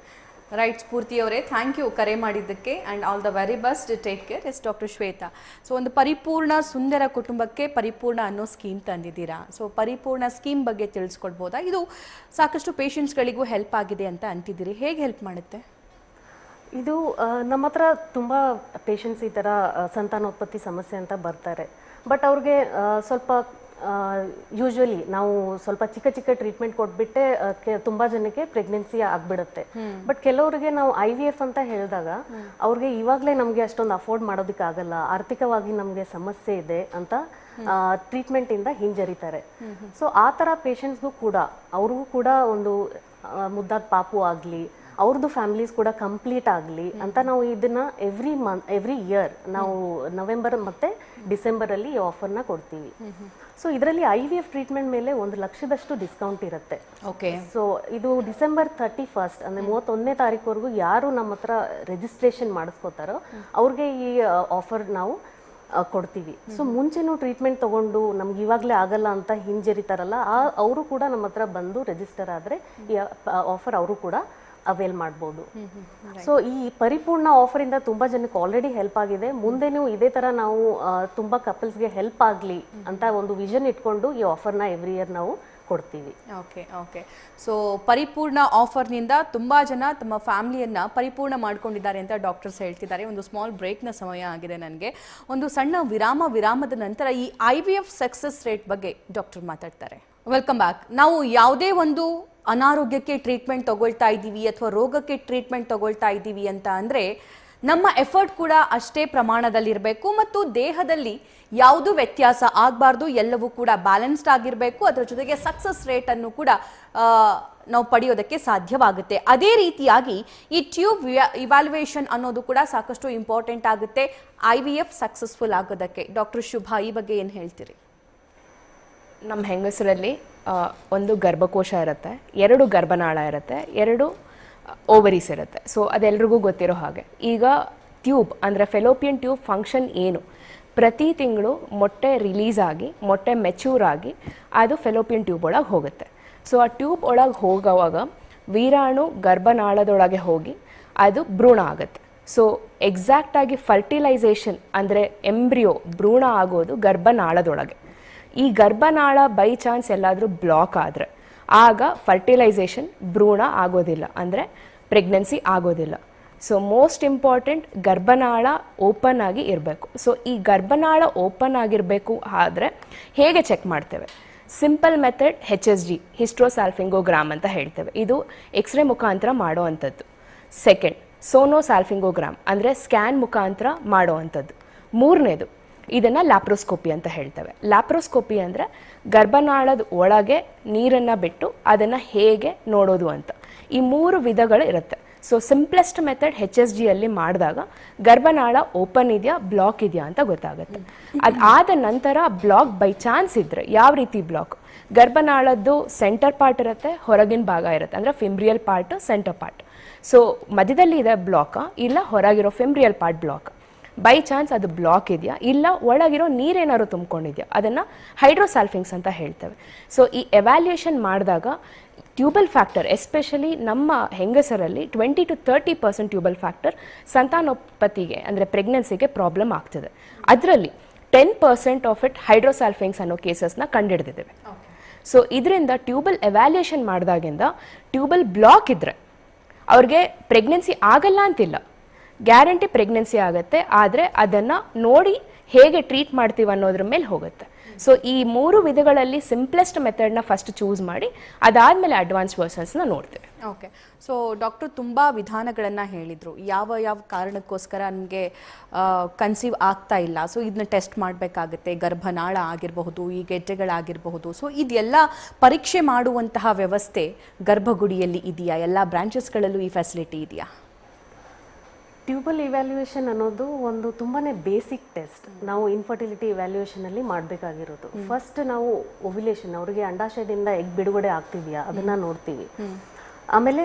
ರೈಟ್ ಸ್ಫೂರ್ತಿ ಅವರೇ ಥ್ಯಾಂಕ್ ಯು ಕರೆ ಮಾಡಿದ್ದಕ್ಕೆ and all the very best take care yes doctor Shweta. So ಒಂದು ಪರಿಪೂರ್ಣ ಸುಂದರ ಕುಟುಂಬಕ್ಕೆ ಪರಿಪೂರ್ಣ ಅನ್ನೋ ಸ್ಕೀಮ್ ತಂದಿದ್ದೀರಾ? ಸೊ ಪರಿಪೂರ್ಣ ಸ್ಕೀಮ್ ಬಗ್ಗೆ ತಿಳಿಸ್ಕೊಡ್ಬೋದಾ? ಇದು ಸಾಕಷ್ಟು ಪೇಷಂಟ್ಸ್ಗಳಿಗೂ ಹೆಲ್ಪ್ ಆಗಿದೆ ಅಂತ ಅಂತಿದ್ದೀರಿ. ಹೇಗೆ ಹೆಲ್ಪ್ ಮಾಡುತ್ತೆ? ಇದು ನಮ್ಮ ಹತ್ರ ತುಂಬ ಪೇಷಂಟ್ಸ್ ಈ ಥರ ಸಂತಾನೋತ್ಪತ್ತಿ ಸಮಸ್ಯೆ ಅಂತ ಬರ್ತಾರೆ. ಬಟ್ ಅವ್ರಿಗೆ ಸ್ವಲ್ಪ ಯೂಶ್ವಲಿ ನಾವು ಸ್ವಲ್ಪ ಚಿಕ್ಕ ಚಿಕ್ಕ ಟ್ರೀಟ್ಮೆಂಟ್ ಕೊಟ್ಬಿಟ್ಟೆ ತುಂಬಾ ಜನಕ್ಕೆ ಪ್ರೆಗ್ನೆನ್ಸಿ ಆಗ್ಬಿಡುತ್ತೆ. ಬಟ್ ಕೆಲವರಿಗೆ ನಾವು ಐ ವಿ ಎಫ್ ಅಂತ ಹೇಳಿದಾಗ ಅವ್ರಿಗೆ ಇವಾಗಲೇ ನಮಗೆ ಅಷ್ಟೊಂದು ಅಫೋರ್ಡ್ ಮಾಡೋದಕ್ಕೆ ಆಗಲ್ಲ ಆರ್ಥಿಕವಾಗಿ ನಮಗೆ ಸಮಸ್ಯೆ ಇದೆ ಅಂತ ಟ್ರೀಟ್ಮೆಂಟ್ ಇಂದ ಹಿಂಜರಿತಾರೆ. ಸೊ ಆ ಥರ ಪೇಷಂಟ್ಸ್ಗೂ ಕೂಡ ಅವ್ರಿಗೂ ಕೂಡ ಒಂದು ಮುದ್ದಾದ ಪಾಪು ಆಗಲಿ ಅವ್ರದ್ದು ಫ್ಯಾಮಿಲೀಸ್ ಕೂಡ ಕಂಪ್ಲೀಟ್ ಆಗಲಿ ಅಂತ ನಾವು ಇದನ್ನ ಎವ್ರಿ ಮಂತ್ ಎವ್ರಿ ಇಯರ್ ನಾವು ನವೆಂಬರ್ ಮತ್ತೆ ಡಿಸೆಂಬರ್ ಅಲ್ಲಿ ಈ ಆಫರ್ನ ಕೊಡ್ತೀವಿ. ಸೊ ಇದರಲ್ಲಿ ಐ ವಿ ಎಫ್ ಟ್ರೀಟ್ಮೆಂಟ್ ಮೇಲೆ ಒಂದು ಲಕ್ಷದಷ್ಟು ಡಿಸ್ಕೌಂಟ್ ಇರುತ್ತೆ. ಓಕೆ ಸೊ ಇದು ಡಿಸೆಂಬರ್ ತರ್ಟಿ ಫಸ್ಟ್ ಅಂದ್ರೆ ಮೂವತ್ತೊಂದನೇ ತಾರೀಕುವರೆಗೂ ಯಾರು ನಮ್ಮ ಹತ್ರ ರಿಜಿಸ್ಟ್ರೇಷನ್ ಮಾಡಿಸ್ಕೋತಾರೋ ಅವ್ರಿಗೆ ಈ ಆಫರ್ ನಾವು ಕೊಡ್ತೀವಿ. ಸೊ ಮುಂಚೆನೂ ಟ್ರೀಟ್ಮೆಂಟ್ ತಗೊಂಡು ನಮ್ಗೆ ಇವಾಗಲೇ ಆಗಲ್ಲ ಅಂತ ಹಿಂಜರಿತಾರಲ್ಲ ಆ ಅವರು ಕೂಡ ನಮ್ಮ ಹತ್ರ ಬಂದು ರಿಜಿಸ್ಟರ್ ಆದರೆ ಈ ಆಫರ್ ಅವರು ಕೂಡ ಅವೈಲ್ ಮಾಡ್ಬೋದು. ಸೊ ಈ ಪರಿಪೂರ್ಣ ಆಫರಿಂದ ತುಂಬಾ ಜನಕ್ಕೆ ಆಲ್ರೆಡಿ ಹೆಲ್ಪ್ ಆಗಿದೆ. ಮುಂದೆನೂ ಇದೇ ತರ ನಾವು ತುಂಬಾ ಕಪಲ್ಸ್ ಕಪಲ್ಸ್ಗೆ ಹೆಲ್ಪ್ ಆಗಲಿ ಅಂತ ಒಂದು ವಿಷನ್ ಇಟ್ಕೊಂಡು ಈ ಆಫರ್ನ ಎವ್ರಿ ಇಯರ್ ನಾವು ಕೊಡ್ತೀವಿ. ಓಕೆ ಓಕೆ ಸೊ ಪರಿಪೂರ್ಣ ಆಫರ್ನಿಂದ ತುಂಬ ಜನ ತಮ್ಮ ಫ್ಯಾಮಿಲಿಯನ್ನು ಪರಿಪೂರ್ಣ ಮಾಡ್ಕೊಂಡಿದ್ದಾರೆ ಅಂತ ಡಾಕ್ಟರ್ಸ್ ಹೇಳ್ತಿದ್ದಾರೆ. ಒಂದು ಸ್ಮಾಲ್ ಬ್ರೇಕ್ನ ಸಮಯ ಆಗಿದೆ ನನಗೆ. ಒಂದು ಸಣ್ಣ ವಿರಾಮ ವಿರಾಮದ ನಂತರ ಈ I V F success rate ಬಗ್ಗೆ ಡಾಕ್ಟರ್ ಮಾತಾಡ್ತಾರೆ. ವೆಲ್ಕಮ್ ಬ್ಯಾಕ್ ನಾವು ಯಾವುದೇ ಒಂದು ಅನಾರೋಗ್ಯಕ್ಕೆ ಟ್ರೀಟ್ಮೆಂಟ್ ತಗೊಳ್ತಾ ಇದ್ದೀವಿ ಅಥವಾ ರೋಗಕ್ಕೆ ಟ್ರೀಟ್ಮೆಂಟ್ ತಗೊಳ್ತಾ ಇದ್ದೀವಿ ಅಂತ ಅಂದರೆ ನಮ್ಮ ಎಫರ್ಟ್ ಕೂಡ ಅಷ್ಟೇ ಪ್ರಮಾಣದಲ್ಲಿರಬೇಕು ಮತ್ತು ದೇಹದಲ್ಲಿ ಯಾವುದು ವ್ಯತ್ಯಾಸ ಆಗಬಾರ್ದು ಎಲ್ಲವೂ ಕೂಡ ಬ್ಯಾಲೆನ್ಸ್ಡ್ ಆಗಿರಬೇಕು. ಅದರ ಜೊತೆಗೆ ಸಕ್ಸಸ್ ರೇಟನ್ನು ಕೂಡ ನಾವು ಪಡೆಯೋದಕ್ಕೆ ಸಾಧ್ಯವಾಗುತ್ತೆ. ಅದೇ ರೀತಿಯಾಗಿ ಈ ಟ್ಯೂಬ್ ಇವ್ಯಾಲ್ಯುವೇಷನ್ ಅನ್ನೋದು ಕೂಡ ಸಾಕಷ್ಟು ಇಂಪಾರ್ಟೆಂಟ್ ಆಗುತ್ತೆ. ಐ ವಿ ಎಫ್ ಸಕ್ಸಸ್ಫುಲ್ ಆಗೋದಕ್ಕೆ. ಡಾಕ್ಟರ್ ಶುಭಾ, ಈ ಬಗ್ಗೆ ಏನು ಹೇಳ್ತೀರಿ? ನಮ್ಮ ಹೆಂಗಸರಲ್ಲಿ ಒಂದು ಗರ್ಭಕೋಶ ಇರುತ್ತೆ, ಎರಡು ಗರ್ಭನಾಳ ಇರುತ್ತೆ, ಎರಡು ಓವರೀಸ್ ಇರುತ್ತೆ. ಸೊ ಅದೆಲ್ರಿಗೂ ಗೊತ್ತಿರೋ ಹಾಗೆ. ಈಗ ಟ್ಯೂಬ್ ಅಂದರೆ ಫೆಲೋಪಿಯನ್ ಟ್ಯೂಬ್ ಫಂಕ್ಷನ್ ಏನು? ಪ್ರತಿ ತಿಂಗಳು ಮೊಟ್ಟೆ ರಿಲೀಸ್ ಆಗಿ, ಮೊಟ್ಟೆ ಮೆಚ್ಯೂರ್ ಆಗಿ, ಅದು ಫೆಲೋಪಿಯನ್ ಟ್ಯೂಬ್ ಒಳಗೆ ಹೋಗುತ್ತೆ. ಸೊ ಆ ಟ್ಯೂಬ್ ಒಳಗೆ ಹೋಗೋವಾಗ ವೀರಾಣು ಗರ್ಭನಾಳದೊಳಗೆ ಹೋಗಿ, ಅದು ಭ್ರೂಣ ಆಗುತ್ತೆ. ಸೊ ಎಕ್ಸಾಕ್ಟಾಗಿ ಫರ್ಟಿಲೈಸೇಷನ್ ಅಂದರೆ ಎಂಬ್ರಿಯೋ ಭ್ರೂಣ ಆಗೋದು ಗರ್ಭನಾಳದೊಳಗೆ. ಈ ಗರ್ಭನಾಳ ಬೈ ಚಾನ್ಸ್ ಎಲ್ಲಾದರೂ ಬ್ಲಾಕ್ ಆದರೆ, ಆಗ ಫರ್ಟಿಲೈಸೇಷನ್ ಭ್ರೂಣ ಆಗೋದಿಲ್ಲ, ಅಂದರೆ ಪ್ರೆಗ್ನೆನ್ಸಿ ಆಗೋದಿಲ್ಲ. ಸೊ ಮೋಸ್ಟ್ ಇಂಪಾರ್ಟೆಂಟ್ ಗರ್ಭನಾಳ ಓಪನ್ ಆಗಿ ಇರಬೇಕು. ಸೊ ಈ ಗರ್ಭನಾಳ ಓಪನ್ ಆಗಿರಬೇಕು ಆದರೆ ಹೇಗೆ ಚೆಕ್ ಮಾಡ್ತೇವೆ? Simple method H S G hysterosalpingogram ಅಂತ ಹೇಳ್ತೇವೆ. ಇದು ಎಕ್ಸ್ರೇ ಮುಖಾಂತರ ಮಾಡೋ ಅಂಥದ್ದು ಸೆಕೆಂಡ್ ಸೋನೋಸಾಲ್ಫಿಂಗೋಗ್ರಾಮ್ ಅಂದರೆ ಸ್ಕ್ಯಾನ್ ಮುಖಾಂತರ ಮಾಡೋ ಅಂಥದ್ದು ಮೂರನೇದು ಇದನ್ನು ಲ್ಯಾಪ್ರೋಸ್ಕೋಪಿ ಅಂತ ಹೇಳ್ತೇವೆ. ಲ್ಯಾಪ್ರೋಸ್ಕೋಪಿ ಅಂದರೆ ಗರ್ಭನಾಳದ ಒಳಗೆ ನೀರನ್ನು ಬಿಟ್ಟು ಅದನ್ನು ಹೇಗೆ ನೋಡೋದು ಅಂತ. ಈ ಮೂರು ವಿಧಗಳು ಇರುತ್ತೆ. So simplest method H S ಜಿಯಲ್ಲಿ ಮಾಡಿದಾಗ ಗರ್ಭನಾಳ ಓಪನ್ ಇದೆಯಾ ಬ್ಲಾಕ್ ಇದೆಯಾ ಅಂತ ಗೊತ್ತಾಗುತ್ತೆ. ಅದಾದ ನಂತರ ಬ್ಲಾಕ್ ಬೈ ಚಾನ್ಸ್ ಇದ್ರೆ ಯಾವ ರೀತಿ ಬ್ಲಾಕ್ ಗರ್ಭನಾಳದ್ದು ಸೆಂಟರ್ ಪಾರ್ಟ್ ಇರುತ್ತೆ, ಹೊರಗಿನ ಭಾಗ ಇರುತ್ತೆ. ಅಂದರೆ fimbrial part center part so ಮಧ್ಯದಲ್ಲಿ ಇದೆ ಬ್ಲಾಕ ಇಲ್ಲ ಹೊರಗಿರೋ fimbrial part block by chance ಅದು ಬ್ಲಾಕ್ ಇದೆಯಾ? ಇಲ್ಲ ಒಳಗಿರೋ ನೀರೇನಾದ್ರು ತುಂಬ್ಕೊಂಡಿದ್ಯಾ? ಅದನ್ನು ಹೈಡ್ರೋಸಾಲ್ಫಿಂಗ್ಸ್ ಅಂತ ಹೇಳ್ತೇವೆ. ಸೊ ಈ ಎವ್ಯಾಲ್ಯೂಯೇಷನ್ ಮಾಡಿದಾಗ ಟ್ಯೂಬಲ್ ಫ್ಯಾಕ್ಟರ್ ಎಸ್ಪೆಷಲಿ ನಮ್ಮ ಹೆಂಗಸರಲ್ಲಿ twenty to thirty percent tubal factor ಸಂತಾನೋತ್ಪತ್ತಿಗೆ ಅಂದರೆ ಪ್ರೆಗ್ನೆನ್ಸಿಗೆ ಪ್ರಾಬ್ಲಮ್ ಆಗ್ತದೆ. ಅದರಲ್ಲಿ ten percent of it hydrosalpinx ಅನ್ನೋ ಕೇಸಸ್ನ ಕಂಡುಹಿಡಿದಿದ್ದೇವೆ. ಸೊ ಇದರಿಂದ ಟ್ಯೂಬಲ್ ಎವ್ಯಾಲ್ಯೂಯೇಷನ್ ಮಾಡಿದಾಗಿಂದ ಟ್ಯೂಬಲ್ ಬ್ಲಾಕ್ ಇದ್ದರೆ ಅವ್ರಿಗೆ ಪ್ರೆಗ್ನೆನ್ಸಿ ಆಗಲ್ಲ ಅಂತಿಲ್ಲ. ಗ್ಯಾರಂಟಿ ಪ್ರೆಗ್ನೆನ್ಸಿ ಆಗುತ್ತೆ, ಆದರೆ ಅದನ್ನು ನೋಡಿ ಹೇಗೆ ಟ್ರೀಟ್ ಮಾಡ್ತೀವಿ ಅನ್ನೋದ್ರ ಮೇಲೆ ಹೋಗುತ್ತೆ. ಸೊ ಈ ಮೂರು ವಿಧಗಳಲ್ಲಿ ಸಿಂಪ್ಲೆಸ್ಟ್ ಮೆಥಡ್ನ ಫಸ್ಟ್ ಚೂಸ್ ಮಾಡಿ, ಅದಾದಮೇಲೆ ಅಡ್ವಾನ್ಸ್ ವರ್ಸನ್ಸ್ನ ನೋಡ್ತೇವೆ. ಓಕೆ ಸೊ ಡಾಕ್ಟರ್ ತುಂಬ ವಿಧಾನಗಳನ್ನು ಹೇಳಿದರು. ಯಾವ ಯಾವ ಕಾರಣಕ್ಕೋಸ್ಕರ ನನಗೆ ಕನ್ಸೀವ್ ಆಗ್ತಾ ಇಲ್ಲ. ಸೊ ಇದನ್ನ ಟೆಸ್ಟ್ ಮಾಡಬೇಕಾಗುತ್ತೆ. ಗರ್ಭನಾಳ ಆಗಿರಬಹುದು, ಈ ಗೆಜ್ಜೆಗಳಾಗಿರಬಹುದು. ಸೊ ಇದೆಲ್ಲ ಪರೀಕ್ಷೆ ಮಾಡುವಂತಹ ವ್ಯವಸ್ಥೆ ಗರ್ಭಗುಡಿಯಲ್ಲಿ ಇದೆಯಾ? ಎಲ್ಲ ಬ್ರಾಂಚಸ್ಗಳಲ್ಲೂ ಈ ಫೆಸಿಲಿಟಿ ಇದೆಯಾ? ಟ್ಯೂಬಲ್ ಇವ್ಯಾಲ್ಯೂಯೇಷನ್ ಅನ್ನೋದು ಒಂದು ತುಂಬಾನೇ ಬೇಸಿಕ್ ಟೆಸ್ಟ್ ನಾವು ಇನ್ಫರ್ಟಿಲಿಟಿ ಇವ್ಯಾಲ್ಯೂಯೇಷನಲ್ಲಿ ಮಾಡಬೇಕಾಗಿರೋದು. ಫಸ್ಟ್ ನಾವು ಒವ್ಯುಲೇಷನ್ ಅವರಿಗೆ ಅಂಡಾಶಯದಿಂದ ಎಗ್ ಬಿಡುಗಡೆ ಆಗ್ತಿದೆಯಾ? ಅದನ್ನ ನೋಡ್ತೀವಿ. ಆಮೇಲೆ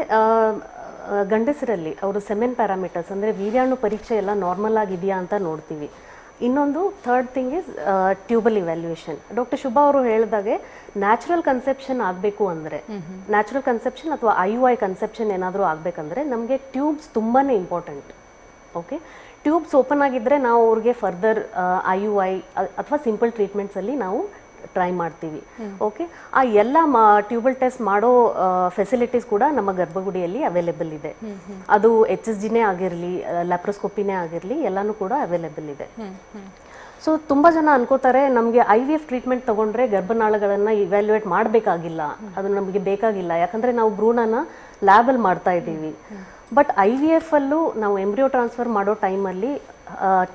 ಗಂಡಸರಲ್ಲಿ ಅವರು ಸೆಮೆನ್ ಪ್ಯಾರಾಮೀಟರ್ಸ್ ಅಂದರೆ ವೀರ್ಯಾಣು ಪರೀಕ್ಷೆ ಎಲ್ಲ ನಾರ್ಮಲ್ ಆಗಿದೆಯಾ ಅಂತ ನೋಡ್ತೀವಿ. ಇನ್ನೊಂದು third thing is tubal evaluation doctor Shubha ಅವರು ಹೇಳಿದಾಗೆ ನ್ಯಾಚುರಲ್ ಕನ್ಸೆಪ್ಷನ್ ಆಗಬೇಕು ಅಂದರೆ ನ್ಯಾಚುರಲ್ ಕನ್ಸೆಪ್ಷನ್ ಅಥವಾ ಐ ಯು ಐ ಕನ್ಸೆಪ್ಷನ್ ಏನಾದರೂ ಆಗಬೇಕಂದ್ರೆ ನಮಗೆ ಟ್ಯೂಬ್ಸ್ ತುಂಬಾ ಇಂಪಾರ್ಟೆಂಟ್ ಓಕೆ. ಟ್ಯೂಬ್ಸ್ ಓಪನ್ ಆಗಿದ್ದರೆ ನಾವು ಅವ್ರಿಗೆ ಫರ್ದರ್ ಐ ಯು ಐ ಅಥವಾ ಸಿಂಪಲ್ ಟ್ರೀಟ್ಮೆಂಟ್ಸಲ್ಲಿ ನಾವು ಟ್ರೈ ಮಾಡ್ತೀವಿ. ಓಕೆ. ಆ ಎಲ್ಲ ಮಾ ಟ್ಯೂಬಲ್ ಟೆಸ್ಟ್ ಮಾಡೋ ಫೆಸಿಲಿಟೀಸ್ ಕೂಡ ನಮ್ಮ ಗರ್ಭಗುಡಿಯಲ್ಲಿ ಅವೈಲೇಬಲ್ ಇದೆ. ಅದು ಎಚ್ ಎಸ್ ಜಿನೇ ಆಗಿರಲಿ ಲ್ಯಾಪ್ರೋಸ್ಕೋಪಿನೇ ಆಗಿರಲಿ ಎಲ್ಲನೂ ಕೂಡ ಅವೈಲೇಬಲ್ ಇದೆ. ಸೊ ತುಂಬ ಜನ ಅನ್ಕೋತಾರೆ ನಮಗೆ ಐ ವಿ ಎಫ್ ಟ್ರೀಟ್ಮೆಂಟ್ ತಗೊಂಡ್ರೆ ಗರ್ಭನಾಳಗಳನ್ನು ಇವ್ಯಾಲ್ಯೂಯೇಟ್ ಮಾಡಬೇಕಾಗಿಲ್ಲ. ಅದು ನಮಗೆ ಬೇಕಾಗಿಲ್ಲ. ಯಾಕಂದರೆ ನಾವು ಭ್ರೂಣನ ಲ್ಯಾಬಲ್ಲಿ ಮಾಡ್ತಾ ಇದ್ದೀವಿ. ಬಟ್ ಐ ವಿ ಎಫ್ ಅಲ್ಲೂ ನಾವು ಎಂಬ್ರಿಯೋ ಟ್ರಾನ್ಸ್ಫರ್ ಮಾಡೋ ಟೈಮಲ್ಲಿ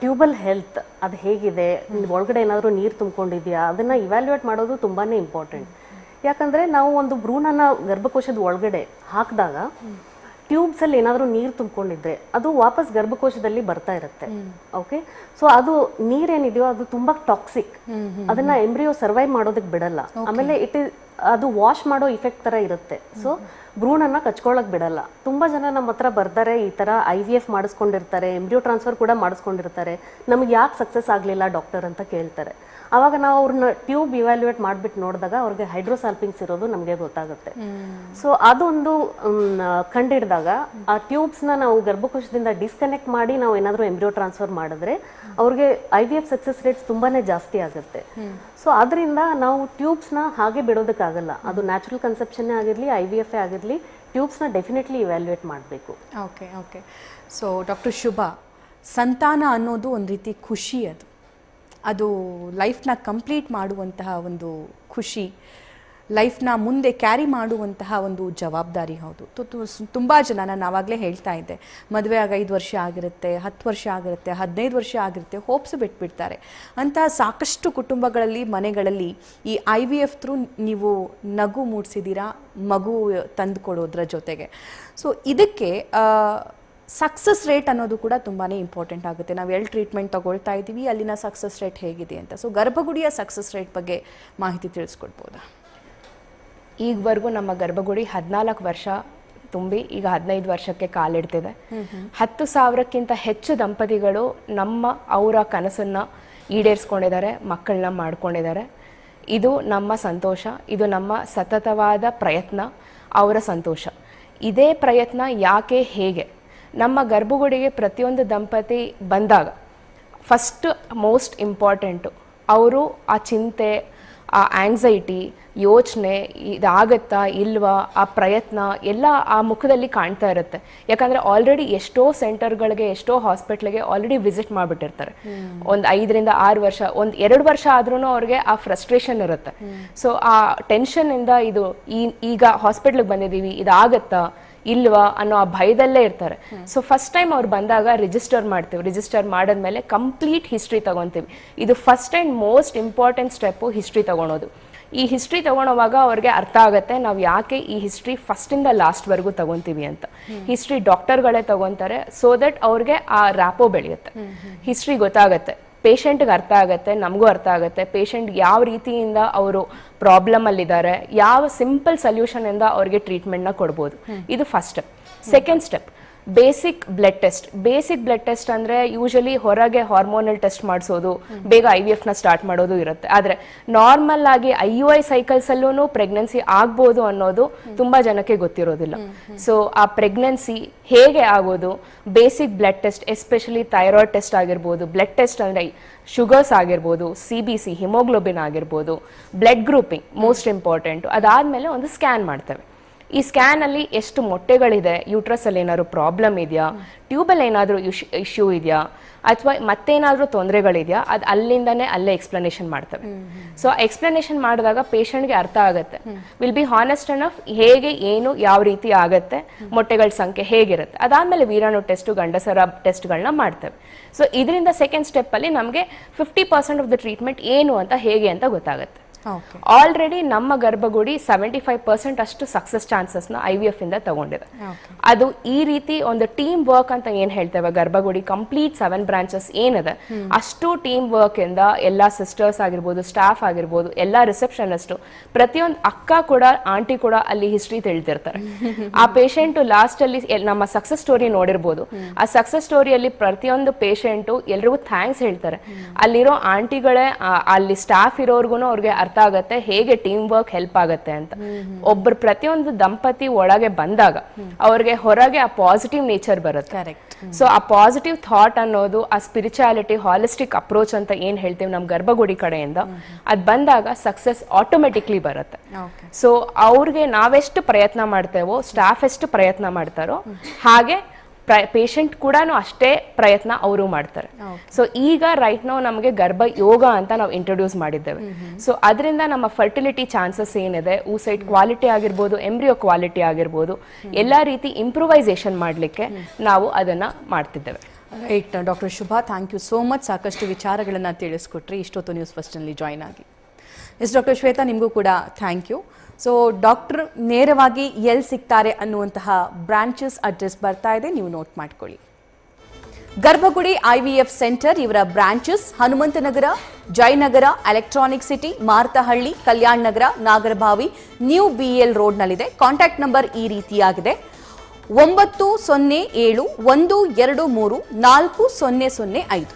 ಟ್ಯೂಬಲ್ ಹೆಲ್ತ್ ಅದು ಹೇಗಿದೆ? ಒಳಗಡೆ ಏನಾದರೂ ನೀರು ತುಂಬಿಕೊಂಡಿದೆಯಾ? ಅದನ್ನು ಇವ್ಯಾಲ್ಯೂಯೇಟ್ ಮಾಡೋದು ತುಂಬಾ ಇಂಪಾರ್ಟೆಂಟ್ ಯಾಕಂದರೆ ನಾವು ಒಂದು ಭ್ರೂಣನ ಗರ್ಭಕೋಶದ ಒಳಗಡೆ ಹಾಕಿದಾಗ ಟ್ಯೂಬ್ಸ್ ಅಲ್ಲಿ ಏನಾದರೂ ನೀರು ತುಂಬಿಕೊಂಡಿದ್ರೆ ಅದು ವಾಪಸ್ ಗರ್ಭಕೋಶದಲ್ಲಿ ಬರ್ತಾ ಇರುತ್ತೆ. ಓಕೆ ಸೊ ಅದು ನೀರೇನಿದೆಯೋ ಅದು ತುಂಬಾ ಟಾಕ್ಸಿಕ್ ಅದನ್ನ ಎಂಬ್ರಿಯೋ ಸರ್ವೈವ್ ಮಾಡೋದಕ್ಕೆ ಬಿಡಲ್ಲ. ಆಮೇಲೆ ಇಟ್ ಇಸ್ ಅದು ವಾಶ್ ಮಾಡೋ ಇಫೆಕ್ಟ್ ತರ ಇರುತ್ತೆ. ಸೊ ಭ್ರೂಣನ ಕಚ್ಕೊಳಕ್ ಬಿಡಲ್ಲ. ತುಂಬಾ ಜನ ನಮ್ಮ ಹತ್ರ ಬರ್ತಾರೆ ಈ ತರ ಐ ವಿ ಎಫ್ ಮಾಡಿಸ್ಕೊಂಡಿರ್ತಾರೆ ಎಂಬ್ರಿಯೋ ಟ್ರಾನ್ಸ್ಫರ್ ಕೂಡ ಮಾಡಿಸ್ಕೊಂಡಿರ್ತಾರೆ. ನಮ್ಗೆ ಯಾಕೆ ಸಕ್ಸಸ್ ಆಗಲಿಲ್ಲ ಡಾಕ್ಟರ್ ಅಂತ ಕೇಳ್ತಾರೆ. ಅವಾಗ ನಾವು ಅವ್ರನ್ನ ಟ್ಯೂಬ್ ಇವ್ಯಾಲ್ಯೂಯೇಟ್ ಮಾಡಿಬಿಟ್ಟು ನೋಡಿದಾಗ ಅವ್ರಿಗೆ ಹೈಡ್ರೋಸಾಲ್ಪಿಂಗ್ಸ್ ಇರೋದು ನಮಗೆ ಗೊತ್ತಾಗುತ್ತೆ. ಸೊ ಅದೊಂದು ಕಂಡಿಡಿದಾಗ ಆ ಟ್ಯೂಬ್ಸ್ನ ನಾವು ಗರ್ಭಕೋಶದಿಂದ ಡಿಸ್ಕನೆಕ್ಟ್ ಮಾಡಿ ನಾವು ಏನಾದರೂ ಎಂಬ್ರಿಯೋ ಟ್ರಾನ್ಸ್ಫರ್ ಮಾಡಿದ್ರೆ ಅವ್ರಿಗೆ I V F success rates ತುಂಬಾನೇ ಜಾಸ್ತಿ ಆಗುತ್ತೆ. ಸೊ ಅದರಿಂದ ನಾವು ಟ್ಯೂಬ್ಸ್ನ ಹಾಗೆ ಬಿಡೋದಕ್ಕಾಗಲ್ಲ. ಅದು ನ್ಯಾಚುರಲ್ ಕನ್ಸೆಪ್ಷನ್ನೇ ಆಗಿರಲಿ ಐ ವಿ ಎಫ್ ಆಗಿರಲಿ ಟ್ಯೂಬ್ಸ್ನ ಡೆಫಿನೆಟ್ಲಿ ಇವ್ಯಾಲ್ಯೂಯೇಟ್ ಮಾಡಬೇಕು. Okay okay so doctor Shubha ಸಂತಾನ ಅನ್ನೋದು ಒಂದು ರೀತಿ ಖುಷಿ ಅದು. ಅದು ಲೈಫ್ನ ಕಂಪ್ಲೀಟ್ ಮಾಡುವಂತಹ ಒಂದು ಖುಷಿ, ಲೈಫ್ನ ಮುಂದೆ ಕ್ಯಾರಿ ಮಾಡುವಂತಹ ಒಂದು ಜವಾಬ್ದಾರಿ ಹೌದು. ತುಂಬ ಜನ ನಾನು ಆವಾಗಲೇ ಹೇಳ್ತಾ ಇದ್ದೆ. ಮದುವೆ ಆಗ ಐದು ವರ್ಷ ಆಗಿರುತ್ತೆ, ಹತ್ತು ವರ್ಷ ಆಗಿರುತ್ತೆ, ಹದಿನೈದು ವರ್ಷ ಆಗಿರುತ್ತೆ, ಹೋಪ್ಸ್ ಬಿಟ್ಬಿಡ್ತಾರೆ. ಅಂತಹ ಸಾಕಷ್ಟು ಕುಟುಂಬಗಳಲ್ಲಿ, ಮನೆಗಳಲ್ಲಿ ಈ ಐ ವಿ ಎಫ್ ಥ್ರೂ ನೀವು ನಗು ಮೂಡಿಸಿದ್ದೀರಾ, ಮಗು ತಂದುಕೊಡೋದ್ರ ಜೊತೆಗೆ. ಸೊ ಇದಕ್ಕೆ ಸಕ್ಸಸ್ ರೇಟ್ ಅನ್ನೋದು ಕೂಡ ತುಂಬಾ ಇಂಪಾರ್ಟೆಂಟ್ ಆಗುತ್ತೆ. ನಾವು ಎಲ್ಲಿ ಟ್ರೀಟ್ಮೆಂಟ್ ತಗೊಳ್ತಾ ಇದ್ದೀವಿ ಅಲ್ಲಿನ ಸಕ್ಸಸ್ ರೇಟ್ ಹೇಗಿದೆ ಅಂತ. ಸೊ ಗರ್ಭಗುಡಿಯ ಸಕ್ಸಸ್ ರೇಟ್ ಬಗ್ಗೆ ಮಾಹಿತಿ ತಿಳಿಸ್ಕೊಡ್ಬೋದಾ? ಈಗವರೆಗೂ ನಮ್ಮ ಗರ್ಭಗುಡಿ ಹದಿನಾಲ್ಕು ವರ್ಷ ತುಂಬಿ ಈಗ ಹದಿನೈದು ವರ್ಷಕ್ಕೆ ಕಾಲಿಡ್ತಿದೆ ಹತ್ತು ಸಾವಿರಕ್ಕಿಂತ ಹೆಚ್ಚು ದಂಪತಿಗಳು ನಮ್ಮ ಅವರ ಕನಸನ್ನ ಈಡೇರಿಸ್ಕೊಂಡಿದ್ದಾರೆ ಮಕ್ಕಳನ್ನ ಮಾಡ್ಕೊಂಡಿದ್ದಾರೆ. ಇದು ನಮ್ಮ ಸಂತೋಷ ಇದು ನಮ್ಮ ಸತತವಾದ ಪ್ರಯತ್ನ ಅವರ ಸಂತೋಷ. ಇದೇ ಪ್ರಯತ್ನ ಯಾಕೆ ಹೇಗೆ? ನಮ್ಮ ಗರ್ಭಗುಡಿಗೆ ಪ್ರತಿಯೊಂದು ದಂಪತಿ ಬಂದಾಗ ಫಸ್ಟ್ ಮೋಸ್ಟ್ ಇಂಪಾರ್ಟೆಂಟು ಅವರು ಆ ಚಿಂತೆ ಆ ಆಂಗ್ಸೈಟಿ ಯೋಚನೆ ಇದಾಗತ್ತಾ ಇಲ್ವಾ ಆ ಪ್ರಯತ್ನ ಎಲ್ಲ ಆ ಮುಖದಲ್ಲಿ ಕಾಣ್ತಾ ಇರುತ್ತೆ. ಯಾಕಂದ್ರೆ ಆಲ್ರೆಡಿ ಎಷ್ಟೋ ಸೆಂಟರ್ಗಳಿಗೆ ಎಷ್ಟೋ ಹಾಸ್ಪಿಟ್ಲಿಗೆ ಆಲ್ರೆಡಿ ವಿಸಿಟ್ ಮಾಡಿಬಿಟ್ಟಿರ್ತಾರೆ. ಒಂದು ಐದರಿಂದ ಆರು ವರ್ಷ ಒಂದು ಎರಡು ವರ್ಷ ಆದ್ರೂ ಅವ್ರಿಗೆ ಆ ಫ್ರಸ್ಟ್ರೇಷನ್ ಇರುತ್ತೆ. ಸೊ ಆ ಟೆನ್ಷನ್ ಇಂದ ಇದು ಈ- ಈಗ ಹಾಸ್ಪಿಟ್ಲಿಗೆ ಬಂದಿದ್ದೀವಿ ಇದಾಗತ್ತಾ ಇಲ್ವಾ ಅನ್ನೋ ಆ ಭಯದಲ್ಲೇ ಇರ್ತಾರೆ. ಸೊ ಫಸ್ಟ್ ಟೈಮ್ ಅವ್ರು ಬಂದಾಗ ರಿಜಿಸ್ಟರ್ ಮಾಡ್ತೀವಿ. ರಿಜಿಸ್ಟರ್ ಮಾಡಿದ್ಮೇಲೆ ಕಂಪ್ಲೀಟ್ ಹಿಸ್ಟ್ರಿ ತಗೊಂತೀವಿ. ಇದು first and most important step history ತಗೊಳೋದು. ಈ ಹಿಸ್ಟ್ರಿ ತಗೊಳೋವಾಗ ಅವ್ರಿಗೆ ಅರ್ಥ ಆಗುತ್ತೆ ನಾವು ಯಾಕೆ ಈ ಹಿಸ್ಟ್ರಿ ಫಸ್ಟಿಂದ ಲಾಸ್ಟ್ವರೆಗೂ ತಗೊಂತೀವಿ ಅಂತ. ಹಿಸ್ಟ್ರಿ ಡಾಕ್ಟರ್ಗಳೇ ತಗೊಂತಾರೆ ಸೊ ದಟ್ ಅವ್ರಿಗೆ ಆ ರ್ಯಾಪೋ ಬೆಳೆಯುತ್ತೆ. ಹಿಸ್ಟ್ರಿ ಗೊತ್ತಾಗತ್ತೆ. ಪೇಷಂಟ್ಗೆ ಅರ್ಥ ಆಗುತ್ತೆ ನಮಗೂ ಅರ್ಥ ಆಗುತ್ತೆ. ಪೇಷಂಟ್ ಯಾವ ರೀತಿಯಿಂದ ಅವರು ಪ್ರಾಬ್ಲಮ್ ಅಲ್ಲಿದ್ದಾರೆ ಯಾವ ಸಿಂಪಲ್ ಸೊಲ್ಯೂಷನ್ ಇಂದ ಅವ್ರಿಗೆ ಟ್ರೀಟ್ಮೆಂಟ್ನ ಕೊಡ್ಬೋದು. ಇದು first step second step basic blood test basic blood test ಅಂದ್ರೆ ಯೂಶಲಿ ಹೊರಗೆ ಹಾರ್ಮೋನಲ್ ಟೆಸ್ಟ್ ಮಾಡಿಸೋದು. ಬೇಗ ಐ ವಿ ನ ಸ್ಟಾರ್ಟ್ ಮಾಡೋದು ಇರುತ್ತೆ. ಆದ್ರೆ ನಾರ್ಮಲ್ ಆಗಿ ಐ ಯು ಐ ಸೈಕಲ್ಸ್ ಅಲ್ಲೂ ಪ್ರೆಗ್ನೆನ್ಸಿ ಆಗ್ಬೋದು ಅನ್ನೋದು ತುಂಬಾ ಜನಕ್ಕೆ ಗೊತ್ತಿರೋದಿಲ್ಲ. ಸೊ ಆ ಪ್ರೆಗ್ನೆನ್ಸಿ ಹೇಗೆ ಆಗೋದು? Basic blood test especially thyroid test ಆಗಿರ್ಬೋದು. ಬ್ಲಡ್ ಟೆಸ್ಟ್ ಅಂದ್ರೆ ಶುಗರ್ಸ್ ಆಗಿರ್ಬೋದು ಸಿ ಬಿ ಸಿ ಹಿಮೋಗ್ಲೋಬಿನ್ ಆಗಿರ್ಬೋದು. ಬ್ಲಡ್ ಗ್ರೂಪಿಂಗ್ ಮೋಸ್ಟ್ ಇಂಪಾರ್ಟೆಂಟ್ ಅದಾದ್ಮೇಲೆ ಒಂದು ಸ್ಕ್ಯಾನ್ ಮಾಡ್ತೇವೆ. ಈ ಸ್ಕ್ಯಾನ್ ಅಲ್ಲಿ ಎಷ್ಟು ಮೊಟ್ಟೆಗಳಿದೆ? ಯೂಟ್ರಸ್ ಅಲ್ಲಿ ಏನಾದ್ರು ಪ್ರಾಬ್ಲಮ್ ಇದೆಯಾ? ಟ್ಯೂಬಲ್ ಏನಾದರೂ ಇಶ್ಯೂ ಇದೆಯಾ? ಅಥವಾ ಮತ್ತೇನಾದ್ರೂ ತೊಂದರೆಗಳಿದೆಯಾ? ಅದು ಅಲ್ಲಿಂದನೇ ಅಲ್ಲೇ ಎಕ್ಸ್ಪ್ಲನೇಷನ್ ಮಾಡ್ತವೆ. ಸೊ ಎಕ್ಸ್ಪ್ಲನೇಷನ್ ಮಾಡಿದಾಗ ಪೇಷಂಟ್ಗೆ ಅರ್ಥ ಆಗುತ್ತೆ. ವಿಲ್ ಬಿ ಹಾನೆಸ್ಟ್ ಅನಫ್ ಹೇಗೆ ಏನು ಯಾವ ರೀತಿ ಆಗತ್ತೆ ಮೊಟ್ಟೆಗಳ ಸಂಖ್ಯೆ ಹೇಗಿರುತ್ತೆ. ಅದಾದಮೇಲೆ ವೀರಾಣು ಟೆಸ್ಟ್ ಗಂಡಸರ ಟೆಸ್ಟ್ಗಳನ್ನ ಮಾಡ್ತೇವೆ. ಸೊ ಇದರಿಂದ ಸೆಕೆಂಡ್ ಸ್ಟೆಪ್ ಅಲ್ಲಿ ನಮಗೆ fifty percent of the treatment ಏನು ಅಂತ ಹೇಗೆ ಅಂತ ಗೊತ್ತಾಗುತ್ತೆ. ಆಲ್ರೆಡಿ ನಮ್ಮ ಗರ್ಭಗುಡಿ ಸೆವೆಂಟಿ ಫೈವ್ ಪರ್ಸೆಂಟ್ ಅಷ್ಟು ಸಕ್ಸಸ್ ಚಾನ್ಸಸ್ನ ಐ ವಿ ಎಫ್ ಇಂದ ತಗೊಂಡಿದೆ. ಅದು ಈ ರೀತಿ ಒಂದು ಟೀಮ್ ವರ್ಕ್ ಅಂತ ಏನ್ ಹೇಳ್ತೇವೆ? ಗರ್ಭಗುಡಿ ಕಂಪ್ಲೀಟ್ ಸೆವೆನ್ ಬ್ರಾಂಚಸ್ ಏನಿದೆ? ಅಷ್ಟು ಟೀಮ್ ವರ್ಕ್ ಇಂದ ಎಲ್ಲಾ ಸಿಸ್ಟರ್ಸ್ ಆಗಿರ್ಬೋದು ಸ್ಟಾಫ್ ಆಗಿರ್ಬೋದು ಎಲ್ಲಾ ರಿಸೆಪ್ಷನಿಸ್ಟ್ ಪ್ರತಿಯೊಂದು ಅಕ್ಕ ಕೂಡ ಆಂಟಿ ಕೂಡ ಅಲ್ಲಿ ಹಿಸ್ಟ್ರಿ ತಿಳಿದಿರ್ತಾರೆ. ಆ ಪೇಷಂಟ್ ಲಾಸ್ಟ್ ಅಲ್ಲಿ ನಮ್ಮ ಸಕ್ಸಸ್ ಸ್ಟೋರಿ ನೋಡಿರ್ಬೋದು. ಆ ಸಕ್ಸಸ್ ಸ್ಟೋರಿಯಲ್ಲಿ ಪ್ರತಿಯೊಂದು ಪೇಷಂಟ್ ಎಲ್ರಿಗೂ ಥ್ಯಾಂಕ್ಸ್ ಹೇಳ್ತಾರೆ. ಅಲ್ಲಿರೋ ಆಂಟಿಗಳೇ ಅಲ್ಲಿ ಸ್ಟಾಫ್ ಇರೋರ್ಗು ಅವ್ರಿಗೆ ಅರ್ಥ ಆಗತ್ತೆ ಹೇಗೆ ಟೀಮ್ ವರ್ಕ್ ಹೆಲ್ಪ್ ಆಗತ್ತೆ ಅಂತ. ಒಬ್ಬರು ಪ್ರತಿಯೊಂದು ದಂಪತಿ ಒಳಗೆ ಬಂದಾಗ ಅವ್ರಿಗೆ ಹೊರಗೆ ಆ ಪಾಸಿಟಿವ್ ನೇಚರ್ ಬರುತ್ತೆ. ಸೊ ಆ ಪಾಸಿಟಿವ್ ಥಾಟ್ ಅನ್ನೋದು ಆ ಸ್ಪಿರಿಚುಯಾಲಿಟಿ ಹಾಲಿಸ್ಟಿಕ್ ಅಪ್ರೋಚ್ ಅಂತ ಏನ್ ಹೇಳ್ತೀವಿ ನಮ್ಮ ಗರ್ಭಗುಡಿ ಕಡೆಯಿಂದ ಅದ್ ಬಂದಾಗ ಸಕ್ಸಸ್ ಆಟೋಮೆಟಿಕ್ಲಿ ಬರುತ್ತೆ. ಸೊ ಅವ್ರಿಗೆ ನಾವೆಷ್ಟು ಪ್ರಯತ್ನ ಮಾಡ್ತೇವೋ ಸ್ಟಾಫ್ ಎಷ್ಟು ಪ್ರಯತ್ನ ಮಾಡ್ತಾರೋ ಹಾಗೆ ಪೇಷಂಟ್ ಕೂಡ ಅಷ್ಟೇ ಪ್ರಯತ್ನ ಅವರು ಮಾಡ್ತಾರೆ. ಸೊ ಈಗ ರೈಟ್ ನಾವು ನಮಗೆ ಗರ್ಭ ಯೋಗ ಅಂತ ನಾವು ಇಂಟ್ರೊಡ್ಯೂಸ್ ಮಾಡಿದ್ದೇವೆ. ಸೊ ಅದರಿಂದ ನಮ್ಮ ಫರ್ಟಿಲಿಟಿ ಚಾನ್ಸಸ್ ಏನಿದೆ? ಊಸೈಡ್ ಕ್ವಾಲಿಟಿ ಆಗಿರ್ಬೋದು ಎಂಬ್ರಿಯೋ ಕ್ವಾಲಿಟಿ ಆಗಿರ್ಬೋದು ಎಲ್ಲಾ ರೀತಿ ಇಂಪ್ರೂವೈಸೇಷನ್ ಮಾಡಲಿಕ್ಕೆ ನಾವು ಅದನ್ನ ಮಾಡ್ತಿದ್ದೇವೆ. Right doctor Shubha thank you so much ಸಾಕಷ್ಟು ವಿಚಾರಗಳನ್ನು ತಿಳಿಸ್ಕೊಟ್ರಿ. ಇಷ್ಟೊತ್ತು ನ್ಯೂಸ್ ಫಸ್ಟ್ನಲ್ಲಿ ಜಾಯ್ನ್ ಆಗಿ. ಎಸ್ ಡಾಕ್ಟರ್ ಶ್ವೇತಾ ನಿಮಗೂ ಕೂಡ ಥ್ಯಾಂಕ್ ಯು ಸೊ ಡಾಕ್ಟರ್ ನೇರವಾಗಿ ಎಲ್ಲಿ ಸಿಗ್ತಾರೆ ಅನ್ನುವಂತಹ ಬ್ರಾಂಚಸ್ ಅಡ್ರೆಸ್ ಬರ್ತಾ ಇದೆ. ನೀವು ನೋಟ್ ಮಾಡ್ಕೊಳ್ಳಿ. ಗರ್ಭಗುಡಿ ಐವಿಎಫ್ ಸೆಂಟರ್ ಇವರ branches Hanumanthanagar, Jayanagar electronic city Marathahalli, Kalyan Nagar Nagarbhavi new BL ರೋಡ್ನಲ್ಲಿದೆ. Contact number ಈ ರೀತಿಯಾಗಿದೆ. ಒಂಬತ್ತು ಸೊನ್ನೆ ಏಳು ಒಂದು ಎರಡು ಮೂರು ನಾಲ್ಕು ಸೊನ್ನೆ ಸೊನ್ನೆ ಐದು.